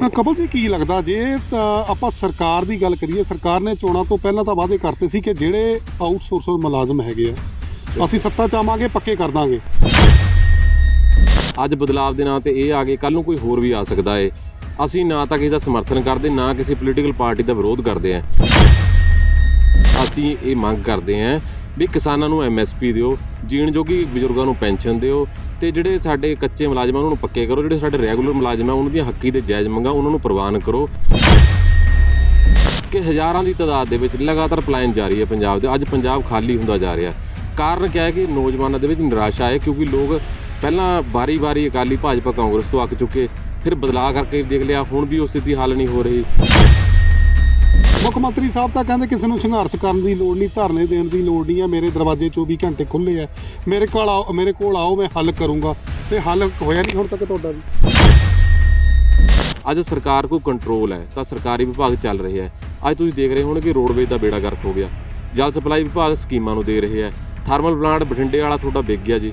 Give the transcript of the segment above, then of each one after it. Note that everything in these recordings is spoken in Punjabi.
ਤਾਂ ਜੀ, ਕੀ ਲੱਗਦਾ ਜੇ ਤਾਂ ਆਪਾਂ ਸਰਕਾਰ ਦੀ ਗੱਲ ਕਰੀਏ, ਸਰਕਾਰ ਨੇ ਚੋਣਾਂ ਤੋਂ ਪਹਿਲਾਂ ਤਾਂ ਵਾਅਦੇ ਕਰਤੇ ਸੀ ਕਿ ਜਿਹੜੇ ਆਊਟਸੋਰਸਰ ਮੁਲਾਜ਼ਮ ਹੈਗੇ ਆ, ਅਸੀਂ ਸੱਤਾ ਚਾਵਾਂਗੇ ਪੱਕੇ ਕਰ ਦਾਂਗੇ। ਅੱਜ ਬਦਲਾਵ ਦੇ ਨਾਂ ਤੇ ਇਹ ਆ ਗਏ ਕੱਲ ਨੂੰ ਕੋਈ ਹੋਰ ਵੀ ਆ ਸਕਦਾ ਏ। ਅਸੀਂ ਨਾ ਤਾਂ ਕਿਸੇ ਦਾ ਸਮਰਥਨ ਕਰਦੇ, ਨਾ ਕਿਸੇ ਪੋਲੀਟੀਕਲ ਪਾਰਟੀ ਦਾ ਵਿਰੋਧ ਕਰਦੇ ਆਂ। ਅਸੀਂ ਇਹ ਮੰਗ ਕਰਦੇ ਆਂ ਵੀ ਕਿਸਾਨਾਂ ਨੂੰ ਐਮਐਸਪੀ ਦਿਓ, ਜੀਣ ਜੋਗੀ ਬਜ਼ੁਰਗਾਂ ਨੂੰ ਪੈਨਸ਼ਨ ਦਿਓ ਤੇ ਜਿਹੜੇ ਸਾਡੇ ਕੱਚੇ ਮੁਲਾਜ਼ਮ ਆ, ਉਹਨਾਂ ਨੂੰ ਪੱਕੇ ਕਰੋ। ਜਿਹੜੇ ਸਾਡੇ ਰੈਗੂਲਰ ਮੁਲਾਜ਼ਮ ਆ, ਉਹਨਾਂ ਦੀਆਂ ਹੱਕੀ ਤੇ ਜਾਇਜ਼ ਮੰਗਾਂ, ਉਹਨਾਂ ਨੂੰ ਪ੍ਰਵਾਨ ਕਰੋ। ਕਿ ਹਜ਼ਾਰਾਂ ਦੀ ਤਾਦਾਦ ਦੇ ਵਿੱਚ ਲਗਾਤਾਰ ਪਲਾਇਨ ਜਾਰੀ ਹੈ ਪੰਜਾਬ ਦੇ। ਅੱਜ ਪੰਜਾਬ ਖਾਲੀ ਹੁੰਦਾ ਜਾ ਰਿਹਾ। ਕਾਰਨ ਕਿਹਾ ਹੈ ਕਿ ਨੌਜਵਾਨਾਂ ਦੇ ਵਿੱਚ ਨਿਰਾਸ਼ਾ ਹੈ, ਕਿਉਂਕਿ ਲੋਕ ਪਹਿਲਾਂ ਵਾਰੀ-ਵਾਰੀ ਅਕਾਲੀ ਭਾਜਪਾ ਕਾਂਗਰਸ ਤੋਂ ਅੱਕ ਚੁੱਕੇ, ਫਿਰ ਬਦਲਾਅ ਕਰਕੇ ਦੇਖ ਲਿਆ, ਹੁਣ ਵੀ ਉਹ ਸਥਿਤੀ ਹੱਲ ਨਹੀਂ ਹੋ ਰਹੀ। ਮੁੱਖ ਮੰਤਰੀ ਸਾਹਿਬ ਤਾਂ ਕਹਿੰਦੇ ਕਿਸੇ ਨੂੰ ਸੰਘਰਸ਼ ਕਰਨ ਦੀ ਲੋੜ ਨਹੀਂ ਧਰਨੇ ਦੇਣ ਦੀ ਲੋੜ ਨਹੀਂ ਹੈ। ਮੇਰੇ ਦਰਵਾਜ਼ੇ 24 ਘੰਟੇ ਖੁੱਲੇ ਆ ਮੇਰੇ ਕੋਲ ਆਓ ਮੇਰੇ ਕੋਲ ਆਓ ਮੈਂ ਹੱਲ ਕਰੂੰਗਾ। ਤੇ ਹੱਲ ਹੋਇਆ ਨਹੀਂ ਹੁਣ ਤੱਕ ਤੁਹਾਡਾ ਵੀ। ਅੱਜ ਸਰਕਾਰ ਕੋਲ ਕੰਟਰੋਲ ਹੈ ਤਾਂ ਸਰਕਾਰੀ ਵਿਭਾਗ ਚੱਲ ਰਹੇ ਹੈ। ਅੱਜ ਤੁਸੀਂ ਦੇਖ ਰਹੇ ਹੋਣੇ ਕਿ ਰੋਡਵੇਜ਼ ਦਾ ਬੇੜਾ ਗਰਕ ਹੋ ਗਿਆ। ਜਲ ਸਪਲਾਈ ਵਿਭਾਗ ਸਕੀਮਾਂ ਨੂੰ ਦੇ ਰਹੇ ਹੈ। ਥਰਮਲ ਪਲਾਂਟ ਬਠਿੰਡੇ ਵਾਲਾ ਤੁਹਾਡਾ ਵਿਕ ਗਿਆ ਜੀ।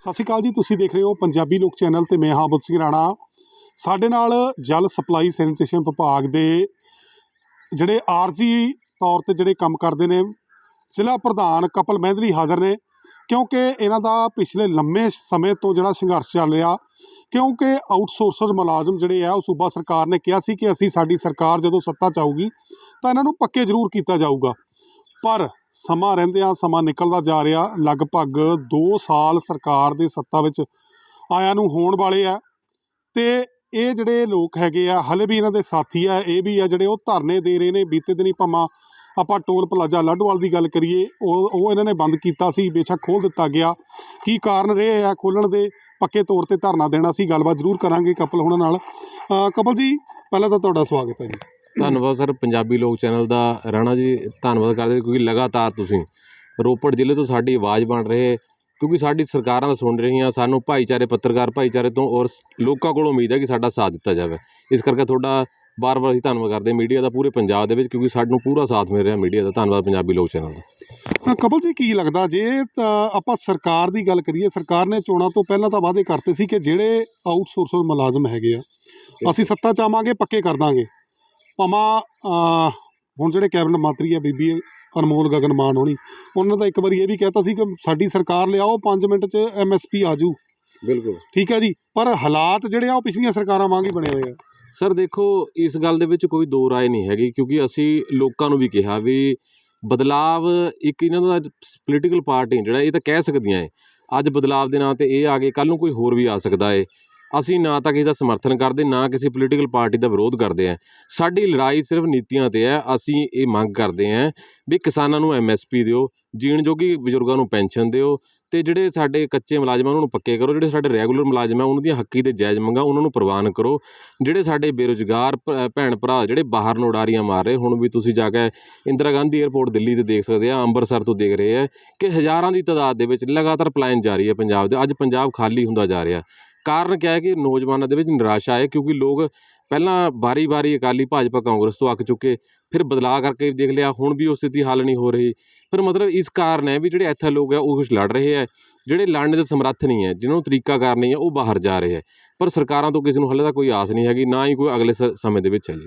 ਸਤਿ ਸ਼੍ਰੀ ਅਕਾਲ ਜੀ ਤੁਸੀਂ ਦੇਖ ਰਹੇ ਹੋ ਪੰਜਾਬੀ ਲੋਕ ਚੈਨਲ ਤੇ ਮੈਂ ਹਾਂ ਬੁੱਧ ਸਿੰਘ ਰਾਣਾ। ਸਾਡੇ ਨਾਲ ਜਲ ਸਪਲਾਈ ਸੈਨੀਟੇਸ਼ਨ ਵਿਭਾਗ ਦੇ ਜਿਹੜੇ ਆਰਜੀ ਤੌਰ ਤੇ ਜਿਹੜੇ ਕੰਮ ਕਰਦੇ ਨੇ, ਜ਼ਿਲ੍ਹਾ ਪ੍ਰਧਾਨ ਕਪਲ ਮਹਿੰਦਰੀ ਹਾਜ਼ਰ ਨੇ, ਕਿਉਂਕਿ ਇਹਨਾਂ ਦਾ ਪਿਛਲੇ ਲੰਮੇ ਸਮੇਂ ਤੋਂ ਜਿਹੜਾ ਸੰਘਰਸ਼ ਚੱਲ ਰਿਹਾ, ਕਿਉਂਕਿ ਆਊਟਸੋਰਸਰ ਮੁਲਾਜ਼ਮ ਜਿਹੜੇ ਆ, ਉਹ ਸੂਬਾ ਸਰਕਾਰ ਨੇ ਕਿਹਾ ਸੀ ਕਿ ਅਸੀਂ, ਸਾਡੀ ਸਰਕਾਰ ਜਦੋਂ ਸੱਤਾ 'ਚ ਆਊਗੀ, ਤਾਂ ਇਹਨਾਂ ਨੂੰ ਪੱਕੇ ਜ਼ਰੂਰ ਕੀਤਾ ਜਾਊਗਾ। ਪਰ ਸਮਾਂ ਰਹਿੰਦਿਆਂ ਸਮਾਂ ਨਿਕਲਦਾ ਜਾ ਰਿਹਾ, ਲਗਭਗ 2 ਸਾਲ ਸਰਕਾਰ ਦੇ ਸੱਤਾ ਵਿੱਚ ਆਇਆਂ ਨੂੰ ਹੋਣ ਵਾਲੇ ਆ, ਤੇ ਇਹ ਜਿਹੜੇ ਲੋਕ ਹੈਗੇ ਆ, ਹਲੇ ਵੀ ਇਹਨਾਂ ਦੇ ਸਾਥੀ ਆ, ਇਹ ਵੀ ਆ ਜਿਹੜੇ ਉਹ ਧਰਨੇ ਦੇ ਰਹੇ ਨੇ, ਬੀਤੇ ਦਿਨੀ ਭਾਵਾਂ ਆਪਾਂ ਟੋਲ ਪਲਾਜ਼ਾ ਲੱਡਵਾਲ ਦੀ ਗੱਲ ਕਰੀਏ, ਉਹ ਉਹ ਇਹਨਾਂ ਨੇ ਬੰਦ ਕੀਤਾ ਸੀ, ਬੇਸ਼ੱਕ ਖੋਲ ਦਿੱਤਾ ਗਿਆ। ਕੀ ਕਾਰਨ ਰਹੇ ਆ ਖੋਲਣ ਦੇ? ਪੱਕੇ ਤੌਰ ਤੇ ਧਰਨਾ ਦੇਣਾ ਸੀ, ਗੱਲਬਾਤ ਜ਼ਰੂਰ ਕਰਾਂਗੇ ਕਪਲ ਹੋਣਾ ਨਾਲ। ਅਹ ਕਪਲ ਜੀ, ਪਹਿਲਾਂ ਤਾਂ ਤੁਹਾਡਾ ਸਵਾਗਤ ਹੈ ਜੀ। ਧੰਨਵਾਦ ਸਰ, ਪੰਜਾਬੀ ਲੋਕ ਚੈਨਲ ਦਾ ਰਾਣਾ ਜੀ, ਧੰਨਵਾਦ ਕਰਦੇ ਕਿਉਂਕਿ ਲਗਾਤਾਰ ਤੁਸੀਂ ਰੋਪੜ ਜ਼ਿਲ੍ਹੇ ਤੋਂ ਸਾਡੀ ਆਵਾਜ਼ ਬਣ ਰਹੇ ਕਿਉਂਕਿ ਸਾਡੀ ਸਰਕਾਰਾਂ ਦਾ ਸੁਣ ਰਹੀਆਂ, ਸਾਨੂੰ ਭਾਈਚਾਰੇ, ਪੱਤਰਕਾਰ ਭਾਈਚਾਰੇ ਤੋਂ ਔਰ ਲੋਕਾਂ ਕੋਲੋਂ ਉਮੀਦ ਹੈ ਕਿ ਸਾਡਾ ਸਾਥ ਦਿੱਤਾ ਜਾਵੇ। ਇਸ ਕਰਕੇ ਤੁਹਾਡਾ ਬਾਰ-ਬਾਰ ਅਸੀਂ ਧੰਨਵਾਦ ਕਰਦੇ ਮੀਡੀਆ ਦਾ ਪੂਰੇ ਪੰਜਾਬ ਦੇ ਵਿੱਚ, ਕਿਉਂਕਿ ਸਾਨੂੰ ਪੂਰਾ ਸਾਥ ਮਿਲ ਰਿਹਾ ਮੀਡੀਆ ਦਾ। ਧੰਨਵਾਦ ਪੰਜਾਬੀ ਲੋਕ ਚੈਨਲ ਦਾ। ਤਾਂ ਕਪਲ ਜੀ, ਕੀ ਲੱਗਦਾ? ਜੇ ਆਪਾਂ ਸਰਕਾਰ ਦੀ ਗੱਲ ਕਰੀਏ, ਸਰਕਾਰ ਨੇ ਚੋਣਾਂ ਤੋਂ ਪਹਿਲਾਂ ਤਾਂ ਵਾਅਦੇ ਕਰਤੇ ਸੀ ਕਿ ਜਿਹੜੇ ਆਊਟਸੋਰਸਰ ਮੁਲਾਜ਼ਮ ਹੈਗੇ ਆ, ਅਸੀਂ ਸੱਤਾ ਚਾਵਾਂਗੇ ਪੱਕੇ ਕਰ ਦਾਂਗੇ। ਭਾਵੇਂ ਹੁਣ ਜਿਹੜੇ ਕੈਬਨਿਟ ਮੰਤਰੀ ਆ ਬੀਬੀ ਅਨਮੋਲ ਗਗਨ ਮਾਨ ਹੋਣੀ। ਉਹਨਾਂ ਦਾ ਇੱਕ ਵਾਰੀ ਇਹ ਵੀ ਕਹਿਤਾ ਸੀ ਕਿ ਸਾਡੀ ਸਰਕਾਰ ਲਿਆਓ 5 ਮਿੰਟ 'ਚ ਐਮਐਸਪੀ ਆਜੂ ਬਿਲਕੁਲ। ਠੀਕ ਹੈ ਜੀ? ਪਰ ਹਾਲਾਤ ਜਿਹੜੇ ਆ ਉਹ ਪਿਛਲੀਆਂ ਸਰਕਾਰਾਂ ਵਾਂਗ ਹੀ ਬਣੇ ਹੋਏ ਆ। ਸਰ ਦੇਖੋ ਇਸ ਗੱਲ ਦੇ ਵਿੱਚ ਕੋਈ ਦੋ ਰਾਏ ਨਹੀਂ ਹੈਗੀ ਕਿਉਂਕਿ ਅਸੀਂ ਲੋਕਾਂ ਨੂੰ ਵੀ ਕਿਹਾ ਵੀ ਬਦਲਾਵ ਇੱਕ ਇਹਨਾਂ ਦਾ ਪੋਲੀਟੀਕਲ ਪਾਰਟੀ ਜਿਹੜਾ ਇਹ ਤਾਂ ਕਹਿ ਸਕਦੀਆਂ ਏ। ਅੱਜ ਬਦਲਾਵ ਦੇ ਨਾਂ ਤੇ ਇਹ ਆ ਗਏ ਕੱਲ ਨੂੰ ਕੋਈ ਹੋਰ ਵੀ ਆ ਸਕਦਾ ਏ। ਅਸੀਂ ਨਾ ਤਾਂ ਕਿਸੇ ਦਾ ਸਮਰਥਨ ਕਰਦੇ, ਨਾ ਕਿਸੇ ਪੋਲੀਟੀਕਲ ਪਾਰਟੀ ਦਾ ਵਿਰੋਧ ਕਰਦੇ ਆਂ ਸਾਡੀ ਲੜਾਈ ਸਿਰਫ ਨੀਤੀਆਂ ਤੇ ਹੈ, ਅਸੀਂ ਇਹ ਮੰਗ ਕਰਦੇ ਆਂ ਵੀ ਕਿਸਾਨਾਂ ਨੂੰ ਐਮਐਸਪੀ ਦਿਓ, ਜੀਣ ਜੋਗੀ ਬਜ਼ੁਰਗਾਂ ਨੂੰ ਪੈਨਸ਼ਨ ਦਿਓ ਤੇ ਜਿਹੜੇ ਸਾਡੇ ਕੱਚੇ ਮੁਲਾਜ਼ਮ ਆ, ਉਹਨਾਂ ਨੂੰ ਪੱਕੇ ਕਰੋ, ਜਿਹੜੇ ਸਾਡੇ ਰੈਗੂਲਰ ਮੁਲਾਜ਼ਮ ਆ, ਉਹਨਾਂ ਦੀਆਂ ਹੱਕੀ ਤੇ ਜਾਇਜ਼ ਮੰਗਾਂ ਉਹਨਾਂ ਨੂੰ ਪ੍ਰਵਾਨ ਕਰੋ। ਜਿਹੜੇ ਸਾਡੇ ਬੇਰੁਜ਼ਗਾਰ ਭੈਣ ਭਰਾ, ਜਿਹੜੇ ਬਾਹਰ ਨੂੰ ਉਡਾਰੀਆਂ ਮਾਰ ਰਹੇ, ਹੁਣ ਵੀ ਤੁਸੀਂ ਜਾ ਕੇ ਇੰਦਰਾ ਗਾਂਧੀ 에ਅਰਪੋਰਟ ਦਿੱਲੀ ਤੇ ਦੇਖ ਸਕਦੇ ਆ, ਅੰਮ੍ਰਿਤਸਰ ਤੋਂ ਦੇਖ ਰਹੇ ਆ ਕਿ ਹਜ਼ਾਰਾਂ ਦੀ ਤਾਦਾਦ ਦੇ ਵਿੱਚ ਲਗਾਤਾਰ ਪਲਾਇਨ ਜਾਰੀ ਹੈ ਪੰਜਾਬ ਦੇ, ਅੱਜ ਪੰਜਾਬ ਖਾਲੀ ਹੁੰਦਾ ਜਾ ਰਿਹਾ। ਕਾਰਨ ਕਿਆ ਹੈ ਕਿ ਨੌਜਵਾਨਾਂ ਦੇ ਵਿੱਚ ਨਿਰਾਸ਼ਾ ਹੈ ਕਿਉਂਕਿ ਲੋਕ ਪਹਿਲਾਂ ਵਾਰੀ-ਵਾਰੀ ਅਕਾਲੀ ਭਾਜਪਾ ਕਾਂਗਰਸ ਤੋਂ ਅੱਕ ਚੁੱਕੇ, ਫਿਰ ਬਦਲਾਅ ਕਰਕੇ ਦੇਖ ਲਿਆ, ਹੁਣ ਵੀ ਉਹ ਸਥਿਤੀ ਹੱਲ ਨਹੀਂ ਹੋ ਰਹੀ। ਫਿਰ ਮਤਲਬ ਇਸ ਕਾਰਨ ਹੈ ਵੀ ਜਿਹੜੇ ਇੱਥੇ ਲੋਕ ਆ ਉਹ ਕੁਛ ਲੜ ਰਹੇ ਆ, ਜਿਹੜੇ ਲੜਨ ਦੇ ਸਮਰੱਥ ਨਹੀਂ ਹੈ, ਜਿਹਨਾਂ ਨੂੰ ਤਰੀਕਾ ਕਾਰ ਨਹੀਂ ਹੈ, ਉਹ ਬਾਹਰ ਜਾ ਰਹੇ ਹੈ ਪਰ ਸਰਕਾਰਾਂ ਤੋਂ ਕਿਸੇ ਨੂੰ ਹੱਲੇ ਦਾ ਕੋਈ ਆਸ ਨਹੀਂ ਹੈਗੀ, ਨਾ ਹੀ ਕੋਈ ਅਗਲੇ ਸ- ਸਮੇਂ ਦੇ ਵਿੱਚ ਹੈ ਜੀ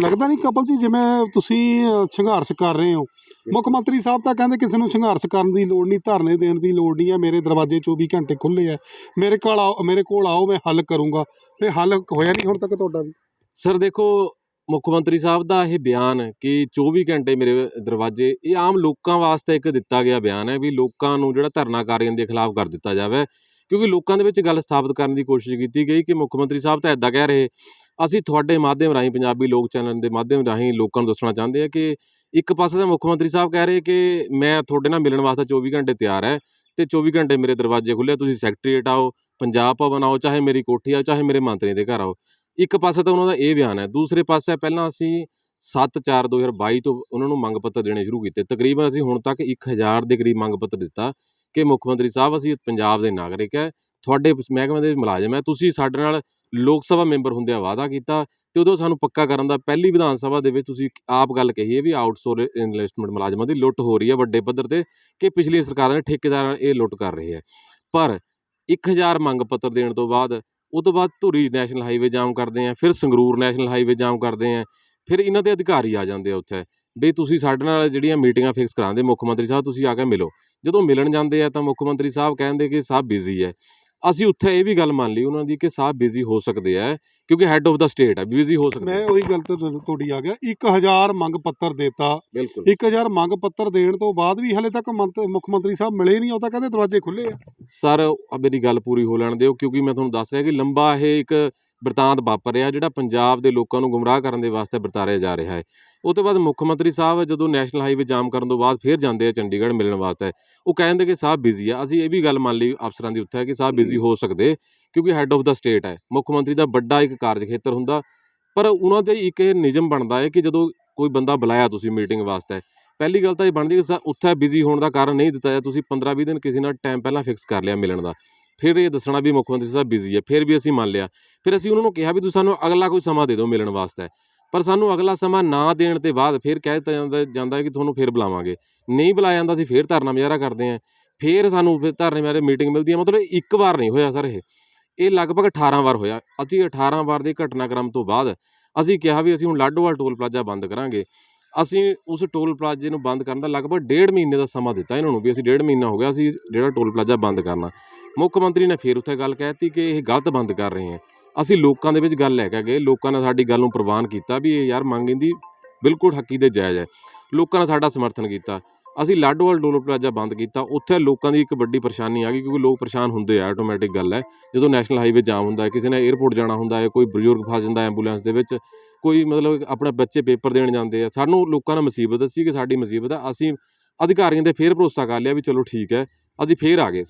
ਲੱਗਦਾ ਨਹੀਂ ਕਪਲ ਜੀ, ਜਿਵੇਂ ਤੁਸੀਂ ਸੰਘਰਸ਼ ਕਰ ਰਹੇ ਹੋ ਮੁੱਖ ਮੰਤਰੀ ਸਾਹਿਬ ਤਾਂ ਕਹਿੰਦੇ ਕਿਸੇ ਨੂੰ ਸੰਘਰਸ਼ ਕਰਨ ਦੀ ਲੋੜ ਨਹੀਂ, ਧਰਨੇ ਦੇਣ ਦੀ ਲੋੜ ਨਹੀਂ ਹੈ, ਮੇਰੇ ਦਰਵਾਜ਼ੇ 24 ਘੰਟੇ ਖੁੱਲੇ ਆ ਮੇਰੇ ਕੋਲ ਆਓ, ਮੇਰੇ ਕੋਲ ਆਓ, ਮੈਂ ਹੱਲ ਕਰੂੰਗਾ। ਤੇ ਹੱਲ ਹੋਇਆ ਨਹੀਂ ਹੁਣ ਤੱਕ ਤੁਹਾਡਾ ਵੀ? ਸਰ, ਦੇਖੋ, ਮੁੱਖ ਮੰਤਰੀ ਸਾਹਿਬ ਦਾ ਇਹ ਬਿਆਨ ਕਿ 24 ਘੰਟੇ ਮੇਰੇ ਦਰਵਾਜ਼ੇ, ਇਹ ਆਮ ਲੋਕਾਂ ਵਾਸਤੇ ਇੱਕ ਦਿੱਤਾ ਗਿਆ ਬਿਆਨ ਹੈ ਵੀ ਲੋਕਾਂ ਨੂੰ ਜਿਹੜਾ ਧਰਨਾਕਾਰੀਆਂ ਦੇ ਖਿਲਾਫ ਕਰ ਦਿੱਤਾ ਜਾਵੇ। ਕਿਉਂਕਿ ਲੋਕਾਂ ਦੇ ਵਿੱਚ ਗੱਲ ਸਥਾਪਿਤ ਕਰਨ ਦੀ ਕੋਸ਼ਿਸ਼ ਕੀਤੀ ਗਈ ਕਿ ਮੁੱਖ ਮੰਤਰੀ ਸਾਹਿਬ ਤਾਂ ਇਦਾਂ ਕਹਿ ਰਹੇ, ਅਸੀਂ ਤੁਹਾਡੇ ਮਾਧਿਅਮ ਰਾਹੀਂ ਪੰਜਾਬੀ ਲੋਕ ਚੈਨਲ ਦੇ ਮਾਧਿਅਮ ਰਾਹੀਂ ਲੋਕਾਂ ਨੂੰ ਦੱਸਣਾ ਚਾਹੁੰਦੇ ਆ ਕਿ ਇੱਕ ਪਾਸੇ ਤਾਂ ਮੁੱਖ ਮੰਤਰੀ ਸਾਹਿਬ ਕਹਿ ਰਹੇ ਕਿ ਮੈਂ ਤੁਹਾਡੇ ਨਾਲ ਮਿਲਣ ਵਾਸਤੇ 24 ਘੰਟੇ ਤਿਆਰ ਹੈ ਤੇ 24 ਘੰਟੇ ਮੇਰੇ ਦਰਵਾਜ਼ੇ ਖੁੱਲੇ ਤੁਸੀਂ ਸੈਕਟਰੀਏਟ ਆਓ, ਪੰਜਾਬ ਭਵਨ ਆਓ, ਚਾਹੇ ਮੇਰੀ ਕੋਠੀ ਆਓ, ਚਾਹੇ ਮੇਰੇ ਮੰਤਰੀ ਦੇ ਘਰ ਆਓ। ਇੱਕ ਪਾਸੇ ਤਾਂ ਉਹਨਾਂ ਦਾ ਇਹ ਬਿਆਨ ਹੈ, ਦੂਸਰੇ ਪਾਸੇ ਪਹਿਲਾਂ ਅਸੀਂ 7/4/2022 ਤੋਂ ਉਹਨਾਂ ਨੂੰ ਮੰਗ ਪੱਤਰ ਦੇਣੇ ਸ਼ੁਰੂ ਕੀਤੇ। ਤਕਰੀਬਨ ਅਸੀਂ ਹੁਣ ਤੱਕ 1000 ਦੇ ਕਰੀਬ ਮੰਗ ਪੱਤਰ ਦਿੱਤਾ ਕਿ ਮੁੱਖ ਮੰਤਰੀ ਸਾਹਿਬ, ਅਸੀਂ ਪੰਜਾਬ ਦੇ ਨਾਗਰਿਕ ਹੈ, ਤੁਹਾਡੇ ਮਹਿਕਮੇ ਦੇ ਮੁਲਾਜ਼ਮ ਹੈ, ਤੁਸੀਂ ਸਾਡੇ ਨਾਲ ਲੋਕ ਸਭਾ ਮੈਂਬਰ ਹੁੰਦਿਆਂ ਵਾਅਦਾ ਕੀਤਾ ਤੇ ਉਦੋਂ ਸਾਨੂੰ ਪੱਕਾ ਕਰਨ ਦਾ ਪਹਿਲੀ ਵਿਧਾਨ ਸਭਾ ਦੇ ਵਿੱਚ ਤੁਸੀਂ ਆਪ ਗੱਲ ਕਹੀ ਹੈ ਵੀ ਆਊਟਸੋਰ ਇਨਵੈਸਟਮੈਂਟ ਮੁਲਾਜ਼ਮਾਂ ਦੀ ਲੁੱਟ ਹੋ ਰਹੀ ਹੈ ਵੱਡੇ ਪੱਧਰ ਤੇ ਕਿ ਪਿਛਲੀ ਸਰਕਾਰਾਂ ਦੇ ਠੇਕੇਦਾਰਾਂ ਇਹ ਲੁੱਟ ਕਰ ਰਹੇ ਹੈ। ਪਰ 1000 ਮੰਗ ਪੱਤਰ ਦੇਣ ਤੋਂ ਬਾਅਦ, ਉਹ ਤੋਂ ਬਾਅਦ ਧੂਰੀ ਨੈਸ਼ਨਲ ਹਾਈਵੇ ਜਾਮ ਕਰਦੇ ਆ, ਫਿਰ ਸੰਗਰੂਰ ਨੈਸ਼ਨਲ ਹਾਈਵੇ ਜਾਮ ਕਰਦੇ ਆ, ਫਿਰ ਇਹਨਾਂ ਦੇ ਅਧਿਕਾਰੀ ਆ ਜਾਂਦੇ ਆ ਉੱਥੇ, ਵੀ ਤੁਸੀਂ ਸਾਡੇ ਨਾਲ ਜਿਹੜੀਆਂ ਮੀਟਿੰਗਾਂ ਫਿਕਸ ਕਰਾਉਂਦੇ ਮੁੱਖ ਮੰਤਰੀ ਸਾਹਿਬ, ਤੁਸੀਂ ਆ ਕੇ ਮਿਲੋ। ਜਦੋਂ ਮਿਲਣ ਜਾਂਦੇ ਆ ਤਾਂ ਮੁੱਖ ਮੰਤਰੀ ਸਾਹਿਬ ਕਹਿੰਦੇ ਕਿ ਸਾਹਿਬ ਬਿਜ਼ੀ ਹੈ। ਅਸੀਂ ਉੱਥੇ ਇਹ ਵੀ ਗੱਲ ਮੰਨ ਲਈ ਉਹਨਾਂ ਦੀ ਕਿ ਸਾਹਿਬ ਬਿਜ਼ੀ ਹੋ ਸਕਦੇ ਆ ਕਿਉਂਕਿ ਹੈੱਡ ਆਫ ਦਾ ਸਟੇਟ ਹੈ ਬਿਜ਼ੀ ਹੋ ਸਕਦੇ ਮੈਂ ਆ। ਉਹੀ ਗੱਲ ਤੇ ਤੁਹਾ- ਤੁਹਾਡੀ ਆ ਗਿਆ 1000 ਮੰਗ ਪੱਤਰ ਦੇਤਾ। ਬਿਲਕੁਲ। 1000 ਮੰਗ ਪੱਤਰ ਦੇਣ ਤੋਂ ਬਾਅਦ ਵੀ ਹਲੇ ਤੱਕ ਮੁੱਖ ਮੰਤਰੀ ਸਾਹਿਬ ਮਿਲੇ ਨਹੀਂ ਉਹ ਤਾਂ ਕਹਿੰਦੇ ਦਰਵਾਜ਼ੇ ਖੁੱਲੇ ਆ। ਸਰ ਆ ਮੇਰੀ ਗੱਲ ਪੂਰੀ ਹੋ ਲੈਣ ਦਿਓ ਕਿਉਂਕਿ ਮੈਂ ਤੁਹਾਨੂੰ ਦੱਸ ਰਿਹਾ ਕਿ ਲੰਬਾ ਇਹ ਇੱਕ ਬਿਰਤਾਂਤ ਵਾਪਰ ਰਿਹਾ ਜਿਹੜਾ ਪੰਜਾਬ ਦੇ ਲੋਕਾਂ ਨੂੰ ਗੁੰਮਰਾਹ ਕਰਨ ਦੇ ਵਾਸਤੇ ਵਰਤਾਰਿਆ ਜਾ ਰਿਹਾ ਹੈ। ਉਹ ਤੋਂ ਬਾਅਦ ਮੁੱਖ ਮੰਤਰੀ ਸਾਹਿਬ ਜਦੋਂ ਨੈਸ਼ਨਲ ਹਾਈਵੇ ਜਾਮ ਕਰਨ ਤੋਂ ਬਾਅਦ ਫਿਰ ਜਾਂਦੇ ਆ ਚੰਡੀਗੜ੍ਹ ਮਿਲਣ ਵਾਸਤੇ। ਉਹ ਕਹਿੰਦੇ ਕਿ ਸਾਹਿਬ ਬਿਜ਼ੀ ਆ। ਅਸੀਂ ਇਹ ਵੀ ਗੱਲ ਮੰਨ ਲਈ ਅਫਸਰਾਂ ਦੀ ਉੱਥੇ ਕਿ ਸਾਹਿਬ ਬਿਜ਼ੀ ਹੋ। ਸਕਦੇ ਕਿਉਂਕਿ ਹੈੱਡ ਆਫ ਦਾ ਸਟੇਟ ਹੈ। ਮੁੱਖ ਮੰਤਰੀ ਦਾ ਵੱਡਾ ਇੱਕ ਕਾਰਜ ਖੇਤਰ ਹੁੰਦਾ ਪਰ ਉਹਨਾਂ ਦੇ ਇੱਕ ਇਹ ਨਿਯਮ ਬਣਦਾ ਹੈ ਕਿ ਜਦੋਂ ਕੋਈ ਬੰਦਾ ਬੁਲਾਇਆ ਤੁਸੀਂ ਮੀਟਿੰਗ ਵਾਸਤੇ ਪਹਿਲੀ ਗੱਲ ਤਾਂ ਇਹ ਬਣਦੀ ਕਿ ਉੱਥੇ ਬਿਜ਼ੀ ਹੋਣ ਦਾ ਕਾਰਨ ਨਹੀਂ ਦਿੱਤਾ ਜਾਂ ਤੁਸੀਂ 15-20 ਦਿਨ ਕਿਸੇ ਨਾਲ ਟਾਈਮ ਪਹਿਲਾਂ ਫਿਕਸ ਕਰ ਲਿਆ ਮਿਲਣ ਦਾ। ਫਿਰ ਇਹ ਦੱਸਣਾ ਵੀ ਮੁੱਖ ਮੰਤਰੀ ਸਾਹਿਬ ਬਿਜ਼ੀ ਹੈ, ਫਿਰ ਵੀ ਅਸੀਂ ਮੰਨ ਲਿਆ। ਫਿਰ ਅਸੀਂ ਉਹਨਾਂ ਨੂੰ ਕਿਹਾ ਵੀ ਤੁਸੀਂ ਸਾਨੂੰ ਅਗਲਾ ਕੋਈ ਸਮਾਂ ਦੇ ਦਿਓ ਮਿਲਣ ਵਾਸਤੇ। ਪਰ ਸਾਨੂੰ ਅਗਲਾ ਸਮਾਂ ਨਾ ਦੇਣ ਤੇ ਬਾਅਦ ਫਿਰ ਕਹਿ ਦਿੱਤਾ ਜਾਂਦਾ ਜਾਂਦਾ ਹੈ ਕਿ ਤੁਹਾਨੂੰ ਫਿਰ ਬੁਲਾਵਾਂਗੇ। ਨਹੀਂ ਬੁਲਾਇਆ ਜਾਂਦਾ, ਅਸੀਂ ਫਿਰ ਧਰਨਾ ਮੁਜ਼ਾਹਰਾ ਕਰਦੇ ਹਾਂ। ਫਿਰ ਸਾਨੂੰ ਫਿਰ ਧਰਨੇ ਮੁਜ਼ਾਹਰੇ ਮੀਟਿੰਗ ਮਿਲਦੀ ਹੈ, ਮਤਲਬ ਇੱਕ ਵਾਰ ਨਹੀਂ ਹੋਇਆ ਸਰ ਇਹ। ਇਹ ਲਗਭਗ 18 ਵਾਰ ਹੋਇਆ। ਅਸੀਂ 18 ਵਾਰ ਦੇ ਘਟਨਾਕ੍ਰਮ ਤੋਂ ਬਾਅਦ ਅਸੀਂ ਕਿਹਾ ਵੀ ਅਸੀਂ ਹੁਣ ਲਾਡੋਵਾਲ ਟੋਲ ਪਲਾਜ਼ਾ ਬੰਦ ਕਰਾਂਗੇ। ਅਸੀਂ ਉਸ ਟੋਲ ਪਲਾਜ਼ੇ ਨੂੰ ਬੰਦ ਕਰਨ ਦਾ ਲਗਭਗ ਡੇਢ ਮਹੀਨੇ ਦਾ ਸਮਾਂ ਦਿੱਤਾ ਇਹਨਾਂ ਨੂੰ ਵੀ ਅਸੀਂ ਡੇਢ ਮਹੀਨਾ ਹੋ ਗਿਆ ਅਸੀਂ ਜਿਹੜਾ ਟੋਲ ਪਲਾਜ਼ਾ ਬੰਦ ਕਰਨਾ। ਮੁੱਖ ਮੰਤਰੀ ਨੇ ਫਿਰ ਉੱਥੇ ਗੱਲ ਕਹਿਤੀ ਕਿ ਇਹ ਗਲਤ ਬੰਦ ਕਰ ਰਹੇ ਹੈ। ਅਸੀਂ ਲੋਕਾਂ ਦੇ ਵਿੱਚ ਗੱਲ ਲੈ ਕੇ ਗਏ, ਲੋਕਾਂ ਨੇ ਸਾਡੀ ਗੱਲ ਨੂੰ ਪ੍ਰਵਾਨ ਕੀਤਾ ਵੀ ਇਹ ਯਾਰ ਮੰਗ ਇਹਦੀ ਬਿਲਕੁਲ ਹੱਕੀ ਤੇ ਜਾਇਜ਼ ਹੈ। ਲੋਕਾਂ ਨੇ ਸਾਡਾ ਸਮਰਥਨ ਕੀਤਾ। ਅਸੀਂ ਲਾਡੋਵਾਲ ਟੋਲ ਪਲਾਜ਼ਾ ਬੰਦ ਕੀਤਾ, ਉੱਥੇ ਲੋਕਾਂ ਦੀ ਇੱਕ ਵੱਡੀ ਪਰੇਸ਼ਾਨੀ ਆ ਗਈ ਕਿਉਂਕਿ ਲੋਕ ਪਰੇਸ਼ਾਨ ਹੁੰਦੇ ਆ ਆਟੋਮੈਟਿਕ ਗੱਲ ਹੈ। ਜਦੋਂ ਨੈਸ਼ਨਲ ਹਾਈਵੇ ਜਾਮ ਹੁੰਦਾ ਹੈ, ਕਿਸੇ ਨੇ 에ਅਰਪੋਰਟ ਜਾਣਾ ਹੁੰਦਾ ਹੈ, ਕੋਈ ਬਜ਼ੁਰਗ ਫਸ ਜਾਂਦਾ ਐਂਬੂਲੈਂਸ ਦੇ ਵਿੱਚ, ਕੋਈ ਮਤਲਬ ਆਪਣੇ ਬੱਚੇ ਪੇਪਰ ਦੇਣ ਜਾਂਦੇ ਆ, ਸਾਨੂੰ ਲੋਕਾਂ ਨਾਲ ਮੁਸੀਬਤ ਦੱਸੀ ਕਿ ਸਾਡੀ ਮੁਸੀਬਤ ਆ, ਅਸੀਂ ਅਧਿਕਾਰੀਆਂ ਤੇ ਫੇਰ ਭਰੋਸਾ ਕਰ ਲਿਆ ਵੀ ਚਲੋ ਠੀਕ ਹੈ, ਅਸੀਂ ਫੇਰ ਆ ਗਏ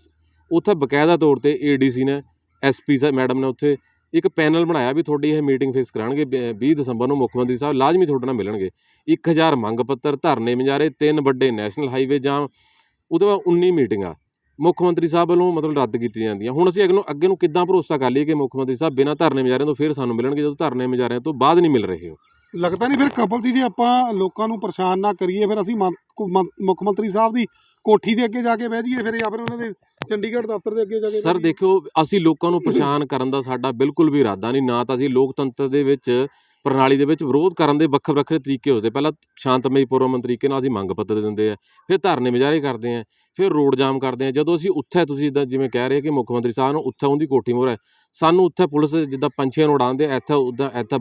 ਉੱਥੇ ਬਕਾਇਦਾ ਤੌਰ ਤੇ ਏਡੀਸੀ ਨੇ ਐਸਪੀ ਸਾਹਿਬ ਮੈਡਮ ਨੇ ਉੱਥੇ ਇੱਕ ਪੈਨਲ ਬਣਾਇਆ ਵੀ ਤੁਹਾਡੀ ਇਹ ਮੀਟਿੰਗ ਫਿਕਸ ਕਰਾਂਗੇ ਬ- 20 ਦਸੰਬਰ ਨੂੰ ਮੁੱਖ ਮੰਤਰੀ ਸਾਹਿਬ ਲਾਜ਼ਮੀ ਤੁਹਾਡੇ ਨਾਲ ਮਿਲਣਗੇ। 1000 ਮੰਗ ਪੱਤਰ, ਧਰਨੇ ਮੁਜ਼ਾਹਰੇ ਤਿੰਨ ਵੱਡੇ ਨੈਸ਼ਨਲ ਹਾਈਵੇ ਜਾਮ ਉਹਦੇ ਬਾਅਦ 19 ਮੀਟਿੰਗਾਂ। ਮੁੱਖ ਮੰਤਰੀ ਸਾਹਿਬ ਵੱਲੋਂ ਮਤਲਬ ਰੱਦ ਕੀਤੀਆਂ ਜਾਂਦੀਆਂ। ਹੁਣ ਅਸੀਂ ਅੱਗੇ ਨੂੰ ਅੱਗੇ ਨੂੰ ਕਿੱਦਾਂ ਭਰੋਸਾ ਕਰ ਲਈਏ ਕਿ ਮੁੱਖ ਮੰਤਰੀ ਸਾਹਿਬ ਬਿਨਾਂ ਧਰਨੇ ਮੁਜ਼ਾਹਰਿਆਂ ਤੋਂ ਫਿਰ ਸਾਨੂੰ ਮਿਲਣਗੇ, ਜਦੋਂ ਧਰਨੇ ਮਜ਼ਾਰਿਆਂ ਤੋਂ ਬਾਅਦ ਨਹੀਂ ਮਿਲ ਰਹੇ ਹੋ ਲੱਗਦਾ ਨਹੀਂ ਫਿਰ ਕਪਲ ਸੀ ਜੇ ਆਪਾਂ ਲੋਕਾਂ ਨੂੰ ਪਰੇਸ਼ਾਨ ਨਾ ਕਰੀਏ ਫਿਰ ਅਸੀਂ ਮੁੱਖ ਮੰਤਰੀ ਸਾਹਿਬ ਦੀ ਕੋਠੀ ਦੇ ਅੱਗੇ ਜਾ ਕੇ ਬਹਿ ਜਾਈਏ ਫਿਰ ਜਾਂ ਫਿਰ ਉਹਨਾਂ ਦੇ ਚੰਡੀਗੜ੍ਹ ਦਫ਼ਤਰ ਦੇ ਅੱਗੇ ਜਾ ਕੇ ਸਰ? ਦੇਖਿਓ ਅਸੀਂ ਲੋਕਾਂ ਨੂੰ ਪਛਾਣ ਕਰਨ ਦਾ ਸਾਡਾ ਬਿਲਕੁਲ ਵੀ ਇਰਾਦਾ ਨਹੀਂ ਨਾ ਤਾਂ ਅਸੀਂ ਲੋਕਤੰਤਰ ਦੇ ਵਿੱਚ ਪ੍ਰਣਾਲੀ ਦੇ ਵਿੱਚ ਵਿਰੋਧ ਕਰਨ ਦੇ ਵੱਖ ਵੱਖਰੇ ਤਰੀਕੇ ਹੁੰਦੇ ਪਹਿਲਾਂ ਸ਼ਾਂਤਮਈ ਪੁਰਮਨ ਤਰੀਕੇ ਨਾਲ ਅਸੀਂ ਮੰਗ ਪੱਤਰ ਦੇ ਦਿੰਦੇ ਆ ਫਿਰ ਧਰਨੇ ਮੁਜ਼ਾਹਰੇ ਕਰਦੇ ਆ ਫਿਰ ਰੋਡ ਜਾਮ ਕਰਦੇ ਆ ਜਦੋਂ ਅਸੀਂ ਉੱਥੇ ਤੁਸੀਂ ਜਿੱਦਾਂ ਜਿਵੇਂ ਕਹਿ ਰਹੇ ਕਿ ਮੁੱਖ ਮੰਤਰੀ ਸਾਹਿਬ ਨੂੰ ਉੱਥੇ ਉਹਦੀ ਕੋਠੀ ਮੋਹਰ ਹੈ ਸਾਨੂੰ ਉੱਥੇ ਪੁਲਿਸ ਜਿੱਦਾਂ ਪੰਛੀਆਂ ਨੂੰ ਉਡਾਉਂਦੇ ਇੱਥੇ ਉੱਦਾਂ ਇੱਥੇ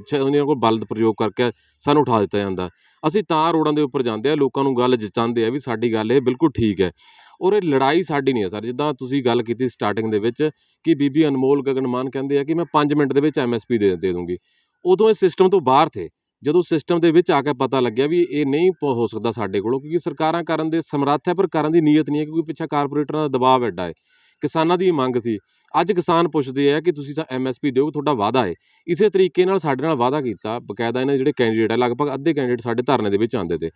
ਬ- ਉਹਨਾਂ ਕੋਲ ਬਲਦ ਪ੍ਰਯੋਗ ਕਰਕੇ ਸਾਨੂੰ ਉਠਾ ਦਿੱਤਾ ਜਾਂਦਾ। ਅਸੀਂ ਤਾਂ ਰੋਡਾਂ ਦੇ ਉੱਪਰ ਜਾਂਦੇ ਆ, ਲੋਕਾਂ ਨੂੰ ਗੱਲ ਜਚਾਉਂਦੇ ਆ ਵੀ ਸਾਡੀ ਗੱਲ ਇਹ ਬਿਲਕੁਲ ਠੀਕ ਹੈ। ਔਰ ਇਹ ਲੜਾਈ ਸਾਡੀ ਨਹੀਂ ਹੈ ਸਰ। ਜਿੱਦਾਂ ਤੁਸੀਂ ਗੱਲ ਕੀਤੀ ਸਟਾਰਟਿੰਗ ਦੇ ਵਿੱਚ ਕਿ ਬੀਬੀ ਅਨਮੋਲ ਗਗਨਮਾਨ ਕਹਿੰਦੇ ਆ ਕਿ ਮੈਂ 5 ਮਿੰਟ ਦੇ ਵਿੱਚ ਐਮਐਸਪੀ ਦੇ ਦੇ ਦੂੰਗੀ। ਉਦੋਂ ਇਹ ਸਿਸਟਮ ਤੋਂ ਬਾਹਰ ਥੇ। ਜਦੋਂ ਸਿਸਟਮ ਦੇ ਵਿੱਚ ਆ ਕੇ ਪਤਾ ਲੱਗਿਆ ਵੀ ਇਹ ਨਹੀਂ ਪ- ਹੋ ਸਕਦਾ ਸਾਡੇ ਕੋਲੋਂ, ਕਿਉਂਕਿ ਸਰਕਾਰਾਂ ਕਰਨ ਦੇ ਸਮਰੱਥ ਹੈ, ਪਰ ਕਰਨ ਦੀ ਨੀਅਤ ਨਹੀਂ ਹੈ, ਕਿਉਂਕਿ ਪਿੱਛੇ ਕਾਰਪੋਰੇਟਰਾਂ ਦਾ ਦਬਾਅ ਐਡਾ ਹੈ। ਕਿਸਾਨਾਂ ਦੀ ਮੰਗ ਸੀ। ਅੱਜ ਕਿਸਾਨ ਪੁੱਛਦੇ ਆ ਕਿ ਤੁਸੀਂ ਤਾਂ ਐਮਐਸਪੀ ਦਿਓ, ਤੁਹਾਡਾ ਵਾਅਦਾ ਹੈ ਇਸੇ ਤਰੀਕੇ ਨਾਲ ਸਾਡੇ ਨਾਲ ਵਾਅਦਾ ਕੀਤਾ, ਬਕਾਇਦਾ ਇਹਨਾਂ ਦੇ ਜਿਹੜੇ ਕੈਂਡੀਡੇਟ ਆ, ਲਗਭਗ ਅੱਧੇ ਕੈਂਡੀਡੇਟ ਸਾਡੇ ਧਰਨੇ ਦੇ ਵਿੱਚ ਆਉਂਦੇ ਤੇ।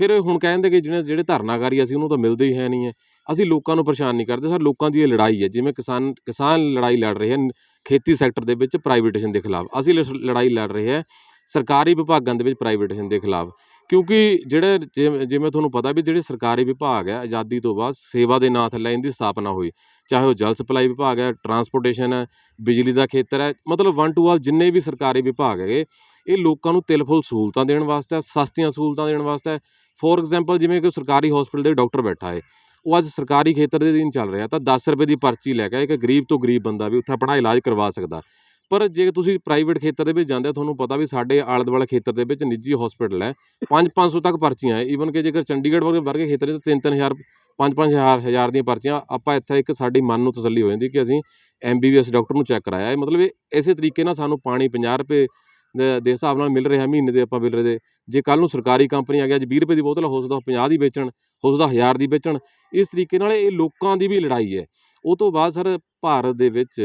ਫਿਰ ਹੁਣ ਕਹਿੰਦੇ ਕਿ ਜਿਹੜੇ ਜਿਹੜੇ ਧਰਨਾਕਾਰੀ ਅਸੀਂ, ਉਹਨੂੰ ਤਾਂ ਮਿਲਦੇ ਹੀ ਹੈ ਨਹੀਂ ਹੈ। ਅਸੀਂ ਲੋਕਾਂ ਨੂੰ ਪਰੇਸ਼ਾਨ ਨਹੀਂ ਕਰਦੇ, ਸਰ ਲੋਕਾਂ ਦੀ ਇਹ ਲੜਾਈ ਹੈ। ਜਿਵੇਂ ਕਿਸਾਨ ਕਿਸਾਨ ਲੜਾਈ ਲੜ ਰਹੇ ਹਨ ਖੇਤੀ ਸੈਕਟਰ ਦੇ ਵਿੱਚ ਪ੍ਰਾਈਵੇਟੇਸ਼ਨ ਦੇ ਖਿਲਾਫ। ਅਸੀਂ ਲੜਾਈ ਲੜ ਰਹੇ ਹਾਂ ਸਰਕਾਰੀ ਵਿਭਾਗਾਂ ਦੇ ਵਿੱਚ ਪ੍ਰਾਈਵੇਟੇਸ਼ਨ ਦੇ ਖਿਲਾਫ। ਕਿਉਂਕਿ ਜਿਹੜੇ ਜਿਵੇਂ ਜਿਵੇਂ ਤੁਹਾਨੂੰ ਪਤਾ ਵੀ ਜਿਹੜੇ ਸਰਕਾਰੀ ਵਿਭਾਗ ਹੈ, ਆਜ਼ਾਦੀ ਤੋਂ ਬਾਅਦ ਸੇਵਾ ਦੇ ਨਾਂ ਥੱਲੇ ਇਹਦੀ ਸਥਾਪਨਾ ਹੋਈ। ਚਾਹੇ ਉਹ ਜਲ ਸਪਲਾਈ ਵਿਭਾਗ ਹੈ ਟਰਾਂਸਪੋਰਟੇਸ਼ਨ ਹੈ, ਬਿਜਲੀ ਦਾ ਖੇਤਰ ਹੈ, ਮਤਲਬ ਵਨ ਟੂ ਆਲ ਜਿੰਨੇ ਵੀ ਸਰਕਾਰੀ ਵਿਭਾਗ ਹੈਗੇ, ਇਹ ਲੋਕਾਂ ਨੂੰ ਤਿਲਫੁਲ ਸਹੂਲਤਾਂ ਦੇਣ ਵਾਸਤੇ ਸਸਤੀਆਂ ਸਹੂਲਤਾਂ ਦੇਣ ਵਾਸਤੇ ਫੋਰ ਐਗਜ਼ਾਮਪਲ ਜਿਵੇਂ ਕਿ ਸਰਕਾਰੀ ਹਸਪੀਟਲ ਦੇ ਡਾਕਟਰ ਬੈਠਾ ਹੈ, ਉਹ ਅੱਜ ਸਰਕਾਰੀ ਖੇਤਰ ਦੇ ਦਿਨ ਚੱਲ ਰਿਹਾ, ਤਾਂ 10 ਰੁਪਏ ਦੀ ਪਰਚੀ ਲੈ ਕੇ ਇੱਕ ਗਰੀਬ ਤੋਂ ਗਰੀਬ ਬੰਦਾ ਵੀ ਉੱਥੇ ਆਪਣਾ ਇਲਾਜ ਕਰਵਾ ਸਕਦਾ। ਪਰ ਜੇ ਤੁਸੀਂ ਪ੍ਰਾਈਵੇਟ ਖੇਤਰ ਦੇ ਵਿੱਚ ਜਾਂਦੇ ਹੋ, ਤੁਹਾਨੂੰ ਪਤਾ ਵੀ ਸਾਡੇ ਆਲੇ ਦੁਆਲੇ ਖੇਤਰ ਦੇ ਵਿੱਚ ਨਿੱਜੀ ਹਸਪੀਟਲ ਹੈ। 5-500 ਤੱਕ ਪਰਚੀਆਂ ਹੈ। ਈਵਨ ਕਿ ਜੇਕਰ ਚੰਡੀਗੜ੍ਹ ਵਰਗੇ ਵਰਗੇ ਖੇਤਰ 'ਚ 3-3000 5-5 ਹਜ਼ਾਰ ਹਜ਼ਾਰ ਦੀਆਂ ਪਰਚੀਆਂ, ਆਪਾਂ ਇੱਥੇ ਇੱਕ ਸਾਡੀ ਮਨ ਨੂੰ ਤਸੱਲੀ ਹੋ ਜਾਂਦੀ ਕਿ ਅਸੀਂ ਐਮਬੀਬੀਐਸ ਡਾਕਟਰ ਨੂੰ ਚੈੱਕ ਕਰਾਇਆ ਹੈ। ਮਤਲਬ ਇਹ ਇਸੇ ਤਰੀਕੇ ਨਾਲ ਸਾਨੂੰ ਪਾਣੀ 50 ਰੁਪਏ ਦੇ ਹਿਸਾਬ ਨਾਲ ਮਿਲ ਰਿਹਾ ਮਹੀਨੇ ਦੇ ਆਪਾਂ ਬਿੱਲ ਦੇ। ਜੇ ਕੱਲ ਨੂੰ ਸਰਕਾਰੀ ਕੰਪਨੀ ਆ ਗਿਆ, ਅੱਜ 20 ਰੁਪਏ ਦੀ ਬੋਤਲ ਹੋ ਸਕਦਾ ਉਹ 50 ਦੀ ਵੇਚਣ, ਹੋ ਸਕਦਾ 1000 ਦੀ ਵੇਚਣ। ਇਸ ਤਰੀਕੇ ਨਾਲ ਇਹ ਲੋਕਾਂ ਦੀ ਵੀ ਲੜਾਈ ਹੈ। ਉਹ ਤੋਂ ਬਾਅਦ ਸਰ, ਭਾਰਤ ਦੇ ਵਿੱਚ